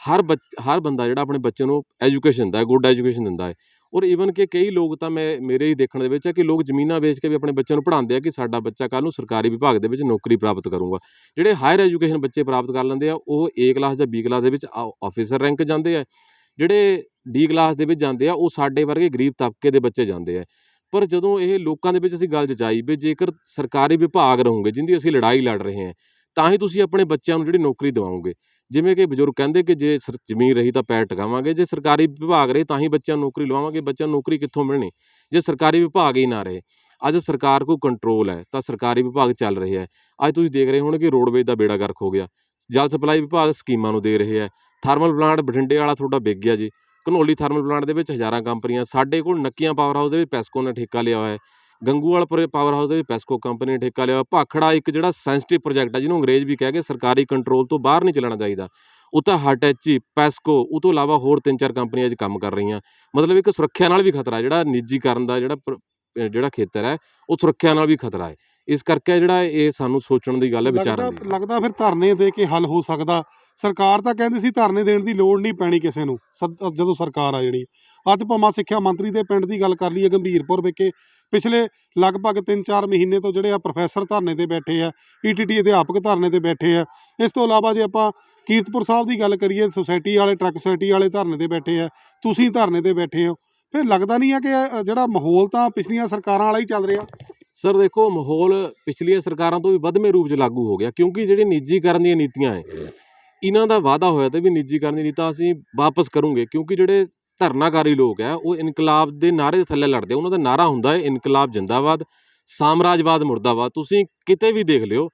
ਹਰ ਬੱਚ, ਹਰ ਬੰਦਾ ਜਿਹੜਾ ਆਪਣੇ ਬੱਚੇ ਨੂੰ ਐਜੂਕੇਸ਼ਨ ਦਿੰਦਾ ਹੈ ਗੁੱਡ ਐਜੂਕੇਸ਼ਨ ਦਿੰਦਾ ਹੈ। ਔਰ ਈਵਨ ਕਿ ਕਈ ਲੋਕ ਤਾਂ ਮੈਂ, ਮੇਰੇ ਹੀ ਦੇਖਣ ਦੇ ਵਿੱਚ ਹੈ ਕਿ ਲੋਕ ਜ਼ਮੀਨਾਂ ਵੇਚ ਕੇ ਵੀ ਆਪਣੇ ਬੱਚਿਆਂ ਨੂੰ ਪੜ੍ਹਾਉਂਦੇ ਆ ਕਿ ਸਾਡਾ ਬੱਚਾ ਕੱਲ ਨੂੰ ਸਰਕਾਰੀ ਵਿਭਾਗ ਦੇ ਵਿੱਚ ਨੌਕਰੀ ਪ੍ਰਾਪਤ ਕਰੂਗਾ। ਜਿਹੜੇ ਹਾਇਰ ਐਜੂਕੇਸ਼ਨ ਬੱਚੇ ਪ੍ਰਾਪਤ ਕਰ ਲੈਂਦੇ ਆ, ਉਹ ਏ ਕਲਾਸ ਜਾਂ ਬੀ ਕਲਾਸ ਦੇ ਵਿੱਚ ਆਫੀਸਰ ਰੈਂਕ ਜਾਂਦੇ ਆ। ਜਿਹੜੇ ਡੀ ਕਲਾਸ ਦੇ ਵਿੱਚ ਜਾਂਦੇ ਆ, ਉਹ ਸਾਡੇ ਵਰਗੇ ਗਰੀਬ ਤਬਕੇ ਦੇ ਬੱਚੇ ਜਾਂਦੇ ਆ। ਪਰ ਜਦੋਂ ਇਹ ਲੋਕਾਂ ਦੇ ਵਿੱਚ ਅਸੀਂ ਗੱਲ ਜਚਾਈ ਵੀ ਜੇਕਰ ਸਰਕਾਰੀ ਵਿਭਾਗ ਰਹੋਗੇ, ਜਿੰਦੀ ਅਸੀਂ ਲੜਾਈ ਲੜ ਰਹੇ ਹਾਂ, ਤਾਂ ਹੀ ਤੁਸੀਂ ਆਪਣੇ ਬੱਚਿਆਂ ਨੂੰ ਜਿਹੜੀ ਨੌਕਰੀ ਦਿਵਾਓਗੇ। ਜਿਵੇਂ ਕਿ ਬਜ਼ੁਰਗ ਕਹਿੰਦੇ ਕਿ ਜੇ ਸਰ ਜ਼ਮੀਨ ਰਹੀ ਤਾਂ ਪੈਰ ਟਿਕਾਵਾਂਗੇ, ਜੇ ਸਰਕਾਰੀ ਵਿਭਾਗ ਰਹੇ ਤਾਂ ਹੀ ਬੱਚਿਆਂ ਨੂੰ ਨੌਕਰੀ ਲਵਾਵਾਂਗੇ, ਬੱਚਿਆਂ ਨੂੰ ਨੌਕਰੀ ਕਿੱਥੋਂ ਮਿਲਣੀ? ਜੇ ਸਰਕਾਰੀ ਵਿਭਾਗ ਹੀ ਨਾ ਰਹੇ, ਅੱਜ ਸਰਕਾਰ ਕੋਲ ਕੰਟਰੋਲ ਹੈ, ਤਾਂ ਸਰਕਾਰੀ ਵਿਭਾਗ ਚੱਲ ਰਿਹਾ ਹੈ। ਅੱਜ ਤੁਸੀਂ ਦੇਖ ਰਹੇ ਹੋਣੇ ਕਿ ਰੋਡਵੇਜ਼ ਦਾ ਬੇੜਾ ਗਰਕ ਹੋ ਗਿਆ। ਜਲ ਸਪਲਾਈ ਵਿਭਾਗ ਸਕੀਮਾਂ ਨੂੰ ਦੇ ਰਹੇ ਹੈ। ਥਰਮਲ ਪਲਾਂਟ ਬਠਿੰਡੇ ਵਾਲਾ ਤੁਹਾਡਾ ਵਿਕ ਗਿਆ ਜੀ। ਘਨੋਲੀ ਥਰਮਲ ਪਲਾਂਟ ਦੇ ਵਿੱਚ ਹਜ਼ਾਰਾਂ ਕੰਪਨੀਆਂ, ਸਾਡੇ ਕੋਲ ਨੱਕੀਆਂ ਪਾਵਰ ਹਾਊਸ ਦੇ ਵਿੱਚ ਪੈਸਕੋ ਨੇ ਠੇਕਾ ਲਿਆ ਹੋਇਆ ਹੈ। ਗੰਗੂਵਾਲ ਪਾਵਰ ਹਾਊਸ ਦੇ ਵਿੱਚ ਪੈਸਕੋ ਕੰਪਨੀ ਨੇ ਠੇਕਾ ਲਿਆ। ਭਾਖੜਾ ਇੱਕ ਜਿਹੜਾ ਸੈਂਸਿਟਿਵ ਪ੍ਰੋਜੈਕਟ ਹੈ ਜਿਹਨੂੰ ਅੰਗਰੇਜ਼ ਵੀ ਕਹਿ ਕੇ ਸਰਕਾਰੀ ਕੰਟਰੋਲ ਤੋਂ ਬਾਹਰ ਨਹੀਂ ਚੱਲਣਾ ਚਾਹੀਦਾ। ਉਹ ਤਾਂ ਹਟੈਚੀ ਪੈਸਕੋ ਉਹ ਤੋਂ ਇਲਾਵਾ ਹੋਰ ਤਿੰਨ ਚਾਰ ਕੰਪਨੀਆਂ 'ਚ ਕੰਮ ਕਰ ਰਹੀਆਂ। ਮਤਲਬ ਇੱਕ ਸੁਰੱਖਿਆ ਨਾਲ ਵੀ ਖਤਰਾ ਜਿਹੜਾ ਨਿੱਜੀਕਰਨ ਦਾ ਜਿਹੜਾ ਜਿਹੜਾ ਖੇਤਰ ਹੈ ਉਹ ਸੁਰੱਖਿਆ ਨਾਲ ਵੀ ਖਤਰਾ ਹੈ। ਇਸ ਕਰਕੇ ਜਿਹੜਾ ਇਹ ਸਾਨੂੰ ਸੋਚਣ ਦੀ ਗੱਲ ਹੈ ਵਿਚਾਰਨ ਦੀ ਲੱਗਦਾ ਫਿਰ ਧਰਨੇ ਦੇ ਕੇ ਹੱਲ ਹੋ ਸਕਦਾ। ਸਰਕਾਰ ਤਾਂ ਕਹਿੰਦੀ ਸੀ ਧਰਨੇ ਦੇਣ ਦੀ ਲੋੜ ਨਹੀਂ ਪੈਣੀ ਕਿਸੇ ਨੂੰ ਜਦੋਂ ਸਰਕਾਰ ਆ ਜਿਹੜੀ ਅੱਜ ਭਾਵੇਂ ਸਿੱਖਿਆ ਮੰਤਰੀ ਦੇ ਪਿੰਡ ਦੀ ਗੱਲ ਕਰ ਲਈਏ ਗੰਭੀਰਪੁਰ ਵਿਖੇ। ਪਿਛਲੇ ਲਗਭਗ 3-4 ਮਹੀਨੇ ਤੋਂ ਜਿਹੜੇ ਆ ਪ੍ਰੋਫੈਸਰ ਧਰਨੇ ਤੇ ਬੈਠੇ ਆ ਈਟੀਟੀ ਅਧਿਆਪਕ ਧਰਨੇ ਤੇ ਬੈਠੇ ਆ। ਇਸ ਤੋਂ ਇਲਾਵਾ ਜੇ ਆਪਾਂ ਕੀਰਤਪੁਰ ਸਾਹਿਬ ਦੀ ਗੱਲ ਕਰੀਏ, ਸੁਸਾਇਟੀ ਵਾਲੇ, ਟਰੱਕ ਸੁਸਾਇਟੀ ਵਾਲੇ ਧਰਨੇ ਤੇ ਬੈਠੇ ਆ, ਤੁਸੀਂ ਧਰਨੇ ਤੇ ਬੈਠੇ ਹੋ। ਫਿਰ ਲੱਗਦਾ ਨਹੀਂ ਆ ਕਿ ਜਿਹੜਾ ਮਾਹੌਲ ਤਾਂ ਪਿਛਲੀਆਂ ਸਰਕਾਰਾਂ ਵਾਲਾ ਹੀ ਚੱਲ ਰਿਹਾ। ਸਰ ਦੇਖੋ, ਮਾਹੌਲ ਪਿਛਲੀਆਂ ਸਰਕਾਰਾਂ ਤੋਂ ਵੀ ਵੱਧਵੇਂ ਰੂਪ 'ਚ ਲਾਗੂ ਹੋ ਗਿਆ, ਕਿਉਂਕਿ ਜਿਹੜੇ ਨਿੱਜੀਕਰਨ ਦੀਆਂ ਨੀਤੀਆਂ ਹੈ, ਇਹਨਾਂ ਦਾ ਵਾਅਦਾ ਹੋਇਆ ਤੇ ਵੀ ਨਿੱਜੀਕਰਨ ਦੀ ਨੀਤਾਂ ਅਸੀਂ ਵਾਪਸ ਕਰੂੰਗੇ, ਕਿਉਂਕਿ ਜਿਹੜੇ ਧਰਨਾਕਾਰੀ ਲੋਕ ਹੈ, ਉਹ ਇਨਕਲਾਬ ਦੇ ਨਾਅਰੇ ਦੇ ਥੱਲੇ ਲੜਦੇ ਉਹਨਾਂ ਦਾ ਨਾਰਾ ਹੁੰਦਾ ਹੈ ਇਨਕਲਾਬ ਜਿੰਦਾਬਾਦ, ਸਾਮਰਾਜਵਾਦ ਮੁਰਦਾਬਾਦ। ਤੁਸੀਂ ਕਿਤੇ ਵੀ ਦੇਖ ਲਿਓ,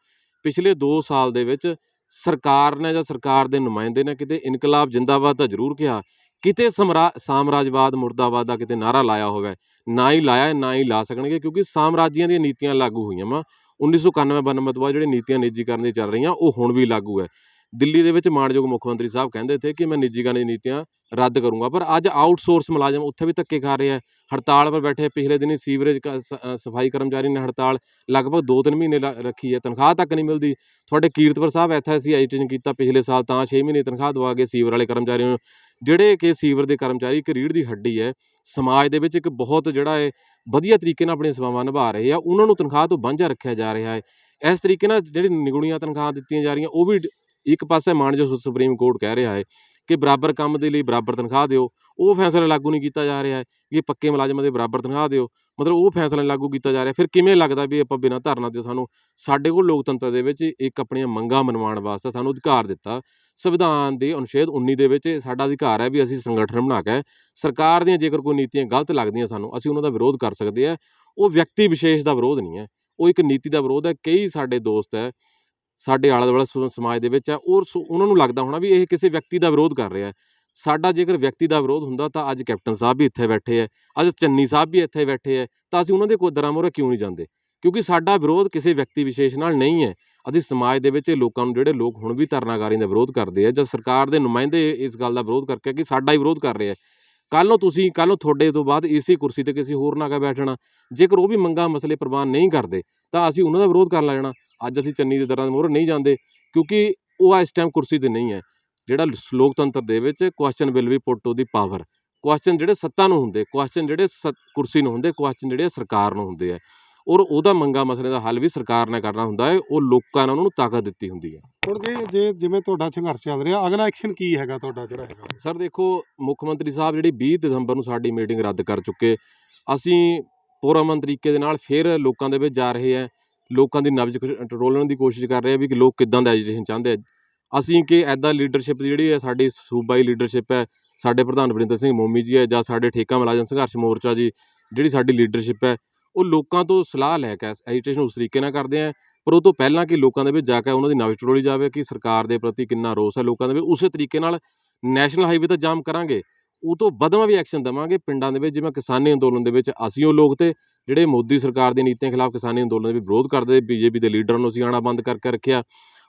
ਪਿਛਲੇ 2 ਸਾਲ ਦੇ ਵਿੱਚ ਸਰਕਾਰ ਨੇ ਜਾਂ ਸਰਕਾਰ ਦੇ ਨੁਮਾਇੰਦੇ ਨੇ ਕਿਤੇ ਇਨਕਲਾਬ ਜਿੰਦਾਬਾਦ ਤਾਂ ਜ਼ਰੂਰ ਕਿਹਾ, ਕਿਤੇ ਸਮਰਾ, ਸਾਮਰਾਜਵਾਦ ਮੁਰਦਾਬਾਦ ਦਾ ਕਿਤੇ ਨਾਰਾ ਲਾਇਆ ਹੋਵੇ, ਨਾ ਹੀ ਲਾਇਆ, ਨਾ ਹੀ ਲਾ ਸਕਣਗੇ, ਕਿਉਂਕਿ ਸਾਮਰਾਜੀਆਂ ਦੀਆਂ ਨੀਤੀਆਂ ਲਾਗੂ ਹੋਈਆਂ ਵਾ। 1991 92 ਤੋਂ ਬਾਅਦ ਜਿਹੜੇ ਨੀਤੀਆਂ ਨਿੱਜੀਕਰਨ ਦੀ ਚੱਲ ਰਹੀਆਂ, ਉਹ ਹੁਣ ਵੀ ਲਾਗੂ ਹੈ। ਦਿੱਲੀ ਦੇ ਵਿੱਚ ਮਾਣਯੋਗ ਮੁੱਖ ਮੰਤਰੀ ਸਾਹਿਬ ਕਹਿੰਦੇ ਥੇ ਕਿ ਮੈਂ ਨਿੱਜੀਕਰਨ ਦੀਆਂ ਨੀਤੀਆਂ ਰੱਦ ਕਰੂੰਗਾ, ਪਰ ਅੱਜ ਆਊਟਸੋਰਸ ਮੁਲਾਜ਼ਮ ਉੱਥੇ ਵੀ ਧੱਕੇ ਖਾ ਰਹੇ ਹੈ ਹੜਤਾਲ ਪਰ ਬੈਠੇ ਪਿਛਲੇ ਦਿਨੀ ਸੀਵਰੇਜ ਕ- ਸਫ਼ਾਈ ਕਰਮਚਾਰੀ ਨੇ ਹੜਤਾਲ ਲਗਭਗ 2-3 ਮਹੀਨੇ ਲਾ- ਰੱਖੀ ਹੈ, ਤਨਖਾਹ ਤੱਕ ਨਹੀਂ ਮਿਲਦੀ। ਤੁਹਾਡੇ ਕੀਰਤਪੁਰ ਸਾਹਿਬ ਇੱਥੇ ਅਸੀਂ ਐਜੀਟੇਸ਼ਨ ਕੀਤਾ ਪਿਛਲੇ ਸਾਲ ਤਾਂ 6 ਮਹੀਨੇ ਤਨਖਾਹ ਦਵਾ ਕੇ ਸੀਵਰ ਵਾਲੇ ਕਰਮਚਾਰੀਆਂ ਨੂੰ। ਜਿਹੜੇ ਕਿ ਸੀਵਰ ਦੇ ਕਰਮਚਾਰੀ ਇੱਕ ਰੀੜ ਦੀ ਹੱਡੀ ਹੈ, ਸਮਾਜ ਦੇ ਵਿੱਚ ਇੱਕ ਬਹੁਤ ਜਿਹੜਾ ਹੈ ਵਧੀਆ ਤਰੀਕੇ ਨਾਲ ਆਪਣੀਆਂ ਸੇਵਾਵਾਂ ਨਿਭਾ ਰਹੇ ਆ, ਉਹਨਾਂ ਨੂੰ ਤਨਖਾਹ ਤੋਂ ਵਾਂਝਾ ਰੱਖਿਆ ਜਾ ਰਿਹਾ ਹੈ। ਇਸ ਤਰੀਕੇ ਨਾਲ ਜਿਹੜੀ ਨਿਗੁਣੀਆਂ ਤਨਖਾਹ ਦਿੱਤੀਆਂ ਜਾ ਰਹੀਆਂ, ਉਹ ਵੀ ਇੱਕ ਪਾਸੇ ਮਾਨਯੋਗ ਸੁਪਰੀਮ ਕੋਰਟ ਕਹਿ ਰਿਹਾ ਹੈ ਕਿ ਬਰਾਬਰ ਕੰਮ ਦੇ ਲਈ ਬਰਾਬਰ ਤਨਖਾਹ ਦਿਓ, ਉਹ ਫੈਸਲਾ ਲਾਗੂ ਨਹੀਂ ਕੀਤਾ ਜਾ ਰਿਹਾ ਹੈ ਕਿ ਪੱਕੇ ਮੁਲਾਜ਼ਮਾਂ ਦੇ ਬਰਾਬਰ ਤਨਖਾਹ ਦਿਓ, ਮਤਲਬ ਉਹ ਫੈਸਲਾ ਲਾਗੂ ਕੀਤਾ ਜਾ ਰਿਹਾ, ਫਿਰ ਕਿਵੇਂ ਲੱਗਦਾ ਵੀ ਆਪਾਂ ਬਿਨਾਂ ਧਰਨਾ ਦੇ ਸਾਨੂੰ ਸਾਡੇ ਕੋਲ ਲੋਕਤੰਤਰ ਦੇ ਵਿੱਚ ਇੱਕ ਆਪਣੀਆਂ ਮੰਗਾਂ ਮਨਵਾਉਣ ਵਾਸਤੇ ਸਾਨੂੰ ਅਧਿਕਾਰ ਦਿੱਤਾ, ਸੰਵਿਧਾਨ ਦੇ ਅਨੁਛੇਦ 19 ਦੇ ਵਿੱਚ ਸਾਡਾ ਅਧਿਕਾਰ ਹੈ ਵੀ ਅਸੀਂ ਸੰਗਠਨ ਬਣਾ ਕੇ ਸਰਕਾਰ ਦੀਆਂ ਜੇਕਰ ਕੋਈ ਨੀਤੀਆਂ ਗਲਤ ਲੱਗਦੀਆਂ ਸਾਨੂੰ, ਅਸੀਂ ਉਹਨਾਂ ਦਾ ਵਿਰੋਧ ਕਰ ਸਕਦੇ ਆ ਉਹ ਵਿਅਕਤੀ ਵਿਸ਼ੇਸ਼ ਦਾ ਵਿਰੋਧ ਨਹੀਂ ਹੈ, ਉਹ ਇੱਕ ਨੀਤੀ ਦਾ ਵਿਰੋਧ ਹੈ, ਕਈ ਸਾਡੇ ਦੋਸਤ ਹੈ ਸਾਡੇ ਆਲੇ ਦੁਆਲੇ ਸ- ਸਮਾਜ ਦੇ ਵਿੱਚ ਹੈ, ਔਰ ਸੋ- ਉਹਨਾਂ ਨੂੰ ਲੱਗਦਾ ਹੋਣਾ ਵੀ ਇਹ ਕਿਸੇ ਵਿਅਕਤੀ ਦਾ ਵਿਰੋਧ ਕਰ ਰਿਹਾ ਹੈ। ਸਾਡਾ ਜੇਕਰ ਵਿਅਕਤੀ ਦਾ ਵਿਰੋਧ ਹੁੰਦਾ ਤਾਂ ਅੱਜ ਕੈਪਟਨ ਸਾਹਿਬ ਵੀ ਇੱਥੇ ਬੈਠੇ ਹੈ, ਅੱਜ ਚੰਨੀ ਸਾਹਿਬ ਵੀ ਇੱਥੇ ਬੈਠੇ ਹੈ, ਤਾਂ ਅਸੀਂ ਉਹਨਾਂ ਦੇ ਕੋਲ ਦਰਾਂ ਮੋਰੇ ਕਿਉਂ ਨਹੀਂ ਜਾਂਦੇ? ਕਿਉਂਕਿ ਸਾਡਾ ਵਿਰੋਧ ਕਿਸੇ ਵਿਅਕਤੀ ਵਿਸ਼ੇਸ਼ ਨਾਲ ਨਹੀਂ ਹੈ। ਅਸੀਂ ਸਮਾਜ ਦੇ ਵਿੱਚ ਇਹ ਲੋਕਾਂ ਨੂੰ ਜਿਹੜੇ ਲੋਕ ਹੁਣ ਵੀ ਧਰਨਾਕਾਰੀਆਂ ਦਾ ਵਿਰੋਧ ਕਰਦੇ ਆ ਜਾਂ ਸਰਕਾਰ ਦੇ ਨੁਮਾਇੰਦੇ ਇਸ ਗੱਲ ਦਾ ਵਿਰੋਧ ਕਰਕੇ ਕਿ ਸਾਡਾ ਹੀ ਵਿਰੋਧ ਕਰ ਰਹੇ ਆ ਕੱਲ ਨੂੰ ਤੁਸੀਂ ਕੱਲ ਨੂੰ ਤੁਹਾਡੇ ਤੋਂ ਬਾਅਦ ਇਸੇ ਕੁਰਸੀ ਤੇ ਕਿਸੇ ਹੋਰ ਨਾ ਕਾ ਬੈਠਣਾ, ਜੇਕਰ ਉਹ ਵੀ ਮੰਗਾਂ ਮਸਲੇ ਪ੍ਰਵਾਨ ਨਹੀਂ ਕਰਦੇ, ਤਾਂ ਅਸੀਂ ਉਹਨਾਂ ਦਾ ਵਿਰੋਧ ਕਰਨ ਲੱਗ ਜਾਣਾ ਅੱਜ ਅਸੀਂ ਚੰਨੀ ਦੇ ਦਰਾਂ ਦੇ ਮੋਹਰੇ ਨਹੀਂ ਜਾਂਦੇ ਕਿਉਂਕਿ ਉਹ ਇਸ ਟਾਈਮ ਕੁਰਸੀ ਤੇ ਨਹੀਂ ਹੈ। ਜਿਹੜਾ ਲੋਕਤੰਤਰ ਦੇ ਵਿੱਚ question will we put to the power question ਜਿਹੜੇ ਸੱਤਾ ਨੂੰ ਹੁੰਦੇ ਕੁਐਸਚਨ ਜਿਹੜੇ ਕੁਰਸੀ ਨੂੰ ਹੁੰਦੇ ਕੁਐਸਚਨ ਜਿਹੜੇ ਸਰਕਾਰ ਨੂੰ ਹੁੰਦੇ ਆ। ਔਰ ਉਹਦਾ ਮੰਗਾ ਮਸਲੇ ਦਾ ਹੱਲ ਵੀ ਸਰਕਾਰ ਨੇ ਕਰਨਾ ਹੁੰਦਾ ਹੈ ਉਹ ਲੋਕਾਂ ਨੇ ਉਹਨਾਂ ਨੂੰ ਤਾਕਤ ਦਿੱਤੀ ਹੁੰਦੀ ਹੈ। ਹੁਣ ਜੇ ਜੇ ਜਿਵੇਂ ਤੁਹਾਡਾ ਸੰਘਰਸ਼ ਚੱਲ ਰਿਹਾ ਅਗਲਾ ਐਕਸ਼ਨ ਕੀ ਹੈਗਾ ਤੁਹਾਡਾ ਜਿਹੜਾ ਹੈਗਾ? ਸਰ ਦੇਖੋ ਮੁੱਖ ਮੰਤਰੀ ਸਾਹਿਬ ਜਿਹੜੀ 20 ਦਸੰਬਰ ਨੂੰ ਸਾਡੀ ਮੀਟਿੰਗ ਰੱਦ ਕਰ ਚੁੱਕੇ ਅਸੀਂ ਪੁਰਅਮਨ ਤਰੀਕੇ ਦੇ ਨਾਲ ਫਿਰ ਲੋਕਾਂ ਦੇ ਵਿੱਚ ਜਾ ਰਹੇ ਹਾਂ। ਲੋਕਾਂ ਦੀ ਨਬਜ਼ ਕ- ਟਟੋਲਣ ਦੀ ਕੋਸ਼ਿਸ਼ ਕਰ ਰਹੇ ਹਾਂ ਵੀ ਕਿ ਲੋਕ ਕਿੱਦਾਂ ਦਾ ਐਜੀਟੇਸ਼ਨ ਚਾਹੁੰਦੇ ਆ। ਅਸੀਂ ਕਿ ਐਦਾਂ ਲੀਡਰਸ਼ਿਪ ਜਿਹੜੀ ਹੈ ਸਾਡੀ ਸੂਬਾਈ ਲੀਡਰਸ਼ਿਪ ਹੈ, ਸਾਡੇ ਪ੍ਰਧਾਨ ਵਰਿੰਦਰ ਸਿੰਘ ਮੋਮੀ ਜੀ ਹੈ ਜਾਂ ਸਾਡੇ ਠੇਕਾ ਮੁਲਾਜ਼ਮ ਸੰਘਰਸ਼ ਮੋਰਚਾ ਜੀ, ਜਿਹੜੀ ਸਾਡੀ ਲੀਡਰਸ਼ਿਪ ਹੈ, ਉਹ ਲੋਕਾਂ ਤੋਂ ਸਲਾਹ ਲੈ ਕੇ ਐਜੀਟੇਸ਼ਨ ਉਸ ਤਰੀਕੇ ਨਾਲ ਕਰਦੇ ਆ, ਪਰ ਉਹ ਤੋਂ ਪਹਿਲਾਂ ਕਿ ਲੋਕਾਂ ਦੇ ਵਿੱਚ ਜਾ ਕੇ ਉਹਨਾਂ ਦੀ ਨਬਜ਼ ਟਰੋਲੀ ਜਾਵੇ ਕਿ ਸਰਕਾਰ ਦੇ ਪ੍ਰਤੀ ਕਿੰਨਾ ਰੋਸ ਹੈ ਲੋਕਾਂ ਦੇ ਵਿੱਚ, ਉਸੇ ਤਰੀਕੇ ਨਾਲ ਨੈਸ਼ਨਲ ਹਾਈਵੇ ਤਾਂ ਜਾਮ ਕਰਾਂਗੇ। ਉਹ ਤੋਂ ਵਧਵਾ ਵੀ ਐਕਸ਼ਨ ਦੇਵਾਂਗੇ ਪਿੰਡਾਂ ਦੇ ਵਿੱਚ, ਜਿਵੇਂ ਕਿਸਾਨੀ ਅੰਦੋਲਨ ਦੇ ਵਿੱਚ ਅਸੀਂ ਉਹ ਲੋਕ ਤੇ, ਜਿਹੜੇ ਮੋਦੀ ਸਰਕਾਰ ਦੀ ਨੀਤੀਆਂ ਖਿਲਾਫ ਕਿਸਾਨੀ ਅੰਦੋਲਨ ਦੇ ਵੀ ਵਿਰੋਧ ਕਰਦੇ, ਬੀਜੇਪੀ ਦੇ ਲੀਡਰਾਂ ਨੂੰ ਅਸੀਂ ਆਣਾ ਬੰਦ ਕਰਕੇ ਰੱਖਿਆ।